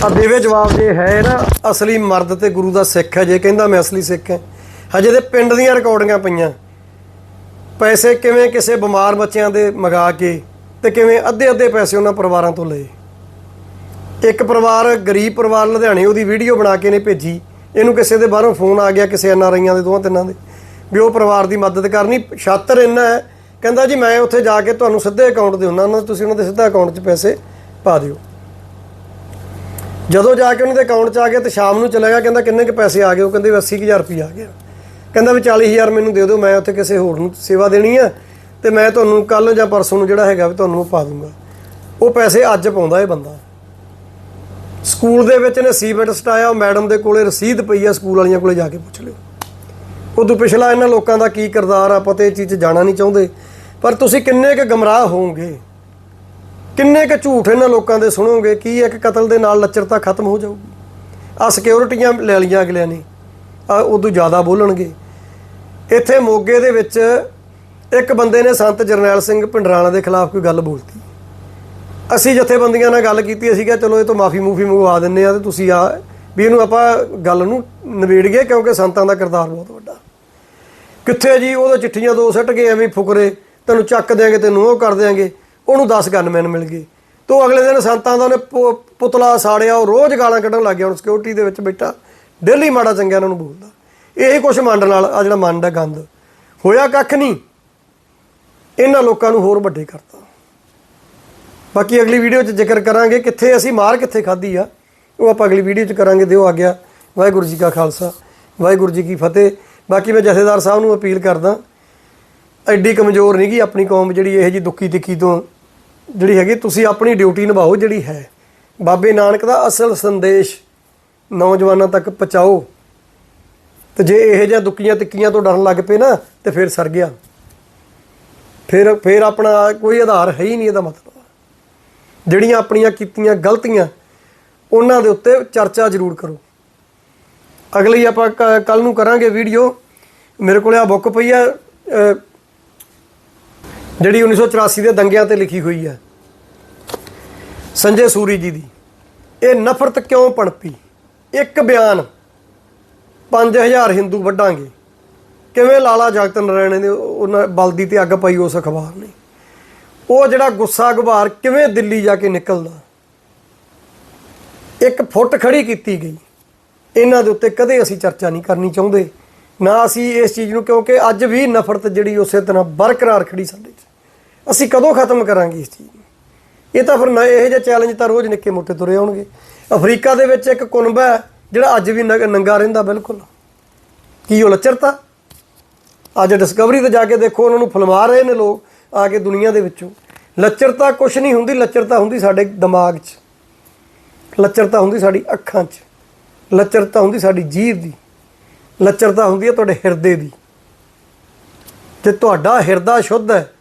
ਆ ਦੇਵੇ ਜਵਾਬ ਜੇ ਹੈ ਨਾ ਅਸਲੀ ਮਰਦ ਤੇ ਗੁਰੂ ਦਾ ਸਿੱਖ ਹੈ ਜੇ ਕਹਿੰਦਾ ਮੈਂ ਅਸਲੀ ਸਿੱਖ ਹਾਂ। ਹਜੇ ਤੇ ਪਿੰਡ ਦੀਆਂ ਰਿਕਾਰਡਿੰਗਾਂ ਪਈਆਂ। ਪੈਸੇ ਕਿਵੇਂ ਕਿਸੇ ਬਿਮਾਰ ਬੱਚਿਆਂ ਦੇ ਮਗਾ ਕੇ ਤੇ ਕਿਵੇਂ ਅੱਧੇ ਅੱਧੇ ਪੈਸੇ ਉਹਨਾਂ ਪਰਿਵਾਰਾਂ ਤੋਂ ਲਏ? ਇੱਕ ਪਰਿਵਾਰ ਗਰੀਬ ਪਰਿਵਾਰ ਲੁਧਿਆਣੇ, ਉਹਦੀ ਵੀਡੀਓ ਬਣਾ ਕੇ ਨੇ ਭੇਜੀ। ਇਹਨੂੰ ਕਿਸੇ ਦੇ ਬਾਹਰੋਂ ਫੋਨ ਆ ਗਿਆ, ਕਿਸੇ ਐਨਆਰਆਈਆਂ ਦੇ ਦੋਹਾਂ ਤਿੰਨਾਂ ਦੇ, ਵੀ ਉਹ ਪਰਿਵਾਰ ਦੀ ਮਦਦ ਕਰਨੀ। ਛਾਤਰ ਇੰਨਾ ਹੈ, ਕਹਿੰਦਾ ਜੀ ਮੈਂ ਉੱਥੇ ਜਾ ਕੇ ਤੁਹਾਨੂੰ ਸਿੱਧੇ ਅਕਾਊਂਟ ਦੇ ਉਹਨਾਂ ਨੂੰ ਤੁਸੀਂ ਉਹਨਾਂ ਦੇ ਸਿੱਧਾ ਅਕਾਊਂਟ 'ਚ ਪੈਸੇ ਪਾ ਦਿਓ। ਜਦੋਂ ਜਾ ਕੇ ਉਹਨਾਂ ਦੇ ਅਕਾਊਂਟ 'ਚ ਆ ਗਏ ਤੇ ਸ਼ਾਮ ਨੂੰ ਚਲਾ ਗਿਆ, ਕਹਿੰਦਾ ਕਿੰਨੇ ਕੁ ਪੈਸੇ ਆ ਗਏ? ਉਹ ਕਹਿੰਦੇ ਵੀ 80000 ਰੁਪਏ ਆ ਗਿਆ। ਕਹਿੰਦਾ ਵੀ 40000 ਮੈਨੂੰ ਦੇ ਦਿਓ, ਮੈਂ ਉੱਥੇ ਕਿਸੇ ਹੋਰ ਨੂੰ ਸੇਵਾ ਦੇਣੀ ਆ ਤੇ ਮੈਂ ਤੁਹਾਨੂੰ ਕੱਲ ਜਾਂ ਪਰਸੋਂ ਨੂੰ ਜਿਹੜਾ ਹੈਗਾ ਵੀ ਤੁਹਾਨੂੰ ਉਹ ਪਾ ਦੂੰਗਾ। ਉਹ ਪੈਸੇ ਅੱਜ ਪਾਉਂਦਾ ਇਹ ਬੰਦਾ। ਸਕੂਲ ਦੇ ਵਿੱਚ ਨੇ ਸੀਮੈਂਟ ਸਟਾਇਆ, ਉਹ ਮੈਡਮ ਦੇ ਕੋਲੇ ਰਸੀਦ ਪਈ ਆ ਸਕੂਲ ਵਾਲੀਆਂ ਕੋਲੇ ਜਾ ਕੇ ਪੁੱਛ ਲਿਓ। ਉਦੋਂ ਪਿਛਲਾ ਇਹਨਾਂ ਲੋਕਾਂ ਦਾ ਕੀ ਕਿਰਦਾਰ ਆ, ਪਤਾ ਇਹ ਚੀਜ਼ 'ਚ ਜਾਣਾ ਨਹੀਂ ਚਾਹੁੰਦੇ। ਪਰ ਤੁਸੀਂ ਕਿੰਨੇ ਕੁ ਗਮਰਾਹ ਹੋਵੋਗੇ? ਕਿੰਨੇ ਕੁ ਝੂਠ ਇਹਨਾਂ ਲੋਕਾਂ ਦੇ ਸੁਣੋਗੇ ਕੀ ਇੱਕ ਕਤਲ ਦੇ ਨਾਲ ਲੱਚਰਤਾ ਖਤਮ ਹੋ ਜਾਊਗੀ ਆ ਸਿਕਿਉਰਿਟੀਆਂ ਲੈ ਲਈਆਂ ਅਗਲਿਆਂ ਨੇ। ਆ ਉਦੋਂ ਜ਼ਿਆਦਾ ਬੋਲਣਗੇ। ਇੱਥੇ ਮੋਗੇ ਦੇ ਵਿੱਚ ਇੱਕ ਬੰਦੇ ਨੇ ਸੰਤ ਜਰਨੈਲ ਸਿੰਘ ਪਿੰਡਰਾਣਾ ਦੇ ਖਿਲਾਫ ਕੋਈ ਗੱਲ ਬੋਲਤੀ। ਅਸੀਂ ਜਥੇਬੰਦੀਆਂ ਨਾਲ ਗੱਲ ਕੀਤੀ, ਅਸੀਂ ਕਿਹਾ, ਚਲੋ, ਇਹ ਤੋਂ ਮਾਫੀ ਮੂਫੀ ਮੰਗਵਾ ਦਿੰਨੇ ਆ ਤੇ ਤੁਸੀਂ ਆ, ਵੀ ਇਹਨੂੰ ਆਪਾਂ ਗੱਲ ਨੂੰ ਨਿਬੇੜ ਗਏ ਕਿਉਂਕਿ ਸੰਤਾਂ ਦਾ ਕਿਰਦਾਰ ਬਹੁਤ ਵੱਡਾ। ਕਿੱਥੇ ਜੀ ਉਹਦੇ ਚਿੱਠੀਆਂ ਦੋ ਸੱਟ ਗਏ, ਐਵੇਂ ਫੁਕਰੇ, ਤੈਨੂੰ ਚੱਕ ਦਿਆਂਗੇ, ਤੈਨੂੰ ਉਹ ਕਰ ਦਿਆਂਗੇ, ਉਹਨੂੰ 10 ਗਨਮੈਨ ਮਿਲ ਗਏ। ਤੋਂ ਅਗਲੇ ਦਿਨ ਸੰਤਾਂ ਦਾ ਉਹਨੇ ਪੁ- ਪੁਤਲਾ ਸਾੜਿਆ, ਉਹ ਰੋਜ਼ ਗਾਲਾਂ ਕੱਢਣ ਲੱਗ ਗਿਆ, ਹੁਣ ਸਿਕਿਉਰਿਟੀ ਦੇ ਵਿੱਚ ਬੈਠਾ, ਡੇਲੀ ਮਾੜਾ ਚੰਗਾ ਇਹਨਾਂ ਨੂੰ ਬੋਲਦਾ। ਇਹ ਕੁਛ ਮੰਡ ਨਾਲ ਆ ਜਿਹੜਾ ਮੰਡ ਹੈ ਗੰਦ ਹੋਇਆ ਕੱਖ ਨਹੀਂ। ਇਹਨਾਂ ਲੋਕਾਂ ਨੂੰ ਹੋਰ ਵੱਡੇ ਕਰਤਾ। ਬਾਕੀ ਅਗਲੀ ਵੀਡੀਓ 'ਚ ਜ਼ਿਕਰ ਕਰਾਂਗੇ ਕਿੱਥੇ ਅਸੀਂ ਮਾਰ ਕਿੱਥੇ ਖਾਧੀ ਆ। ਉਹ ਆਪਾਂ ਅਗਲੀ ਵੀਡੀਓ 'ਚ ਕਰਾਂਗੇ, ਦਿਓ ਆ ਗਿਆ। ਵਾਹਿਗੁਰੂ ਜੀ ਕਾ ਖਾਲਸਾ, ਵਾਹਿਗੁਰੂ ਜੀ ਕੀ ਫਤਿਹ। ਬਾਕੀ ਮੈਂ ਜਥੇਦਾਰ ਸਾਹਿਬ ਨੂੰ ਅਪੀਲ ਕਰਦਾ, ਐਡੀ ਕਮਜ਼ੋਰ ਨਹੀਂ ਗੀ ਆਪਣੀ ਕੌਮ ਜਿਹੜੀ ਇਹ ਜੀ ਦੁੱਖੀ ਤਿੱਖੀ ਤੋਂ ਜਿਹੜੀ ਹੈਗੀ, ਤੁਸੀਂ ਆਪਣੀ ਡਿਊਟੀ ਨਿਭਾਓ ਜਿਹੜੀ ਹੈ। ਬਾਬੇ ਨਾਨਕ ਦਾ ਅਸਲ ਸੰਦੇਸ਼ ਨੌਜਵਾਨਾਂ ਤੱਕ ਪਹੁੰਚਾਓ। ਤੇ ਜੇ ਇਹ ਜਿਹਾ ਦੁੱਕੀਆਂ ਤਿੱਕੀਆਂ ਤੋਂ ਡਰਨ ਲੱਗ ਪਏ ਨਾ ਤੇ ਫਿਰ ਸਰ ਗਿਆ। ਫਿਰ ਫਿਰ ਆਪਣਾ ਕੋਈ ਆਧਾਰ ਹੈ ਹੀ ਨਹੀਂ ਇਹਦਾ ਮਤਲਬ। ਜਿਹੜੀਆਂ ਆਪਣੀਆਂ ਕੀਤੀਆਂ ਗਲਤੀਆਂ ਉਹਨਾਂ ਦੇ ਉੱਤੇ ਚਰਚਾ ਜ਼ਰੂਰ ਕਰੋ। ਅਗਲੀ ਆਪਾਂ ਕੱਲ ਨੂੰ ਕਰਾਂਗੇ ਵੀਡੀਓ। ਮੇਰੇ ਕੋਲੇ ਆ ਬੁੱਕ ਪਈ ਆ ਅਹ, ਜਿਹੜੀ 1984 ਦੇ ਦੰਗਿਆਂ ਤੇ ਲਿਖੀ ਹੋਈ ਹੈ ਸੰਜੇ ਸੂਰੀ ਜੀ ਦੀ। ਇਹ ਨਫ਼ਰਤ ਕਿਉਂ ਪਣਪੀ? ਇੱਕ ਬਿਆਨ। 5000 ਹਿੰਦੂ ਵੱਢਾਂਗੇ। ਕਿਵੇਂ ਲਾਲਾ ਜਗਤ ਨਰਾਇਣ ਨੇ ਉਹਨਾਂ ਬਲਦੀ ਤੇ ਅੱਗ ਪਾਈ ਉਸ ਅਖਬਾਰ ਨੇ? ਉਹ ਜਿਹੜਾ ਗੁੱਸਾ ਗੁਬਾਰ ਕਿਵੇਂ ਦਿੱਲੀ ਜਾ ਕੇ ਨਿਕਲਦਾ? ਇੱਕ ਫੁੱਟ ਖੜੀ ਕੀਤੀ ਗਈ। ਇਹਨਾਂ ਦੇ ਉੱਤੇ ਕਦੇ ਅਸੀਂ ਚਰਚਾ ਨਹੀਂ ਕਰਨੀ ਚਾਹੁੰਦੇ। ਨਾ ਅਸੀਂ ਇਸ ਚੀਜ਼ ਨੂੰ ਕਿਉਂਕਿ ਅੱਜ ਵੀ ਨਫ਼ਰਤ ਜਿਹੜੀ ਉਸੇ ਤਰ੍ਹਾਂ ਬਰਕਰਾਰ ਖੜੀ ਸਾਡੇ 'ਚ। ਅਸੀਂ ਕਦੋਂ ਖਤਮ ਕਰਾਂਗੇ ਇਸ ਚੀਜ਼ ਨੂੰ? ਇਹ ਤਾਂ ਫਿਰ ਨਾ ਇਹੋ ਜਿਹੇ ਚੈਲੰਜ ਤਾਂ ਰੋਜ਼ ਨਿੱਕੇ ਮੋਟੇ ਤੁਰੇ ਆਉਣਗੇ। ਅਫਰੀਕਾ ਦੇ ਵਿੱਚ ਇੱਕ ਕੁਨਬਾ ਹੈ। ਜਿਹੜਾ ਅੱਜ ਵੀ ਨੰਗ- ਨੰਗਾ ਰਹਿੰਦਾ ਬਿਲਕੁਲ। ਕੀ ਉਹ ਲੱਚਰਤਾ? ਅੱਜ ਡਿਸਕਵਰੀ ਤੇ ਜਾ ਕੇ ਦੇਖੋ, ਉਹਨਾਂ ਨੂੰ ਫਲਮਾ ਰਹੇ ਨੇ ਲੋਕ ਆ ਕੇ ਦੁਨੀਆ ਦੇ ਵਿੱਚੋਂ। ਲੱਚਰਤਾ ਕੁਛ ਨਹੀਂ ਹੁੰਦੀ, ਲੱਚਰਤਾ ਹੁੰਦੀ ਸਾਡੇ ਦਿਮਾਗ 'ਚ। ਲੱਚਰਤਾ ਹੁੰਦੀ ਸਾਡੀ ਅੱਖਾਂ 'ਚ। ਲੱਚਰਤਾ ਹੁੰਦੀ ਸਾਡੀ ਜੀਭ ਦੀ। ਲੱਚਰਤਾ ਹੁੰਦੀ ਹੈ ਤੁਹਾਡੇ ਹਿਰਦੇ ਦੀ। ਤੇ ਤੁਹਾਡਾ ਹਿਰਦਾ ਸ਼ੁੱਧ ਹੈ,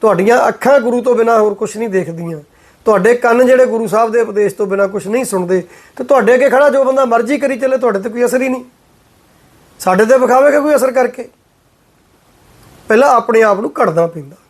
ਤੁਹਾਡੀਆਂ ਅੱਖਾਂ ਗੁਰੂ ਤੋਂ ਬਿਨਾ ਹੋਰ ਕੁਝ ਨਹੀਂ ਦੇਖਦੀਆਂ। ਤੁਹਾਡੇ ਕੰਨ ਜਿਹੜੇ ਗੁਰੂ ਸਾਹਿਬ ਦੇ ਉਪਦੇਸ਼ ਤੋਂ ਬਿਨਾ ਕੁਝ ਨਹੀਂ ਸੁਣਦੇ, ਤੇ ਤੁਹਾਡੇ ਅੱਗੇ ਖੜਾ ਜੋ ਬੰਦਾ ਮਰਜ਼ੀ ਕਰੀ ਚੱਲੇ, ਤੁਹਾਡੇ ਤੇ ਕੋਈ ਅਸਰ ਹੀ ਨਹੀਂ। ਸਾਡੇ ਤੇ ਵਿਖਾਵੇਗਾ ਕੋਈ ਅਸਰ ਕਰਕੇ? ਪਹਿਲਾਂ ਆਪਣੇ ਆਪ ਨੂੰ ਘੜਨਾ ਪੈਂਦਾ।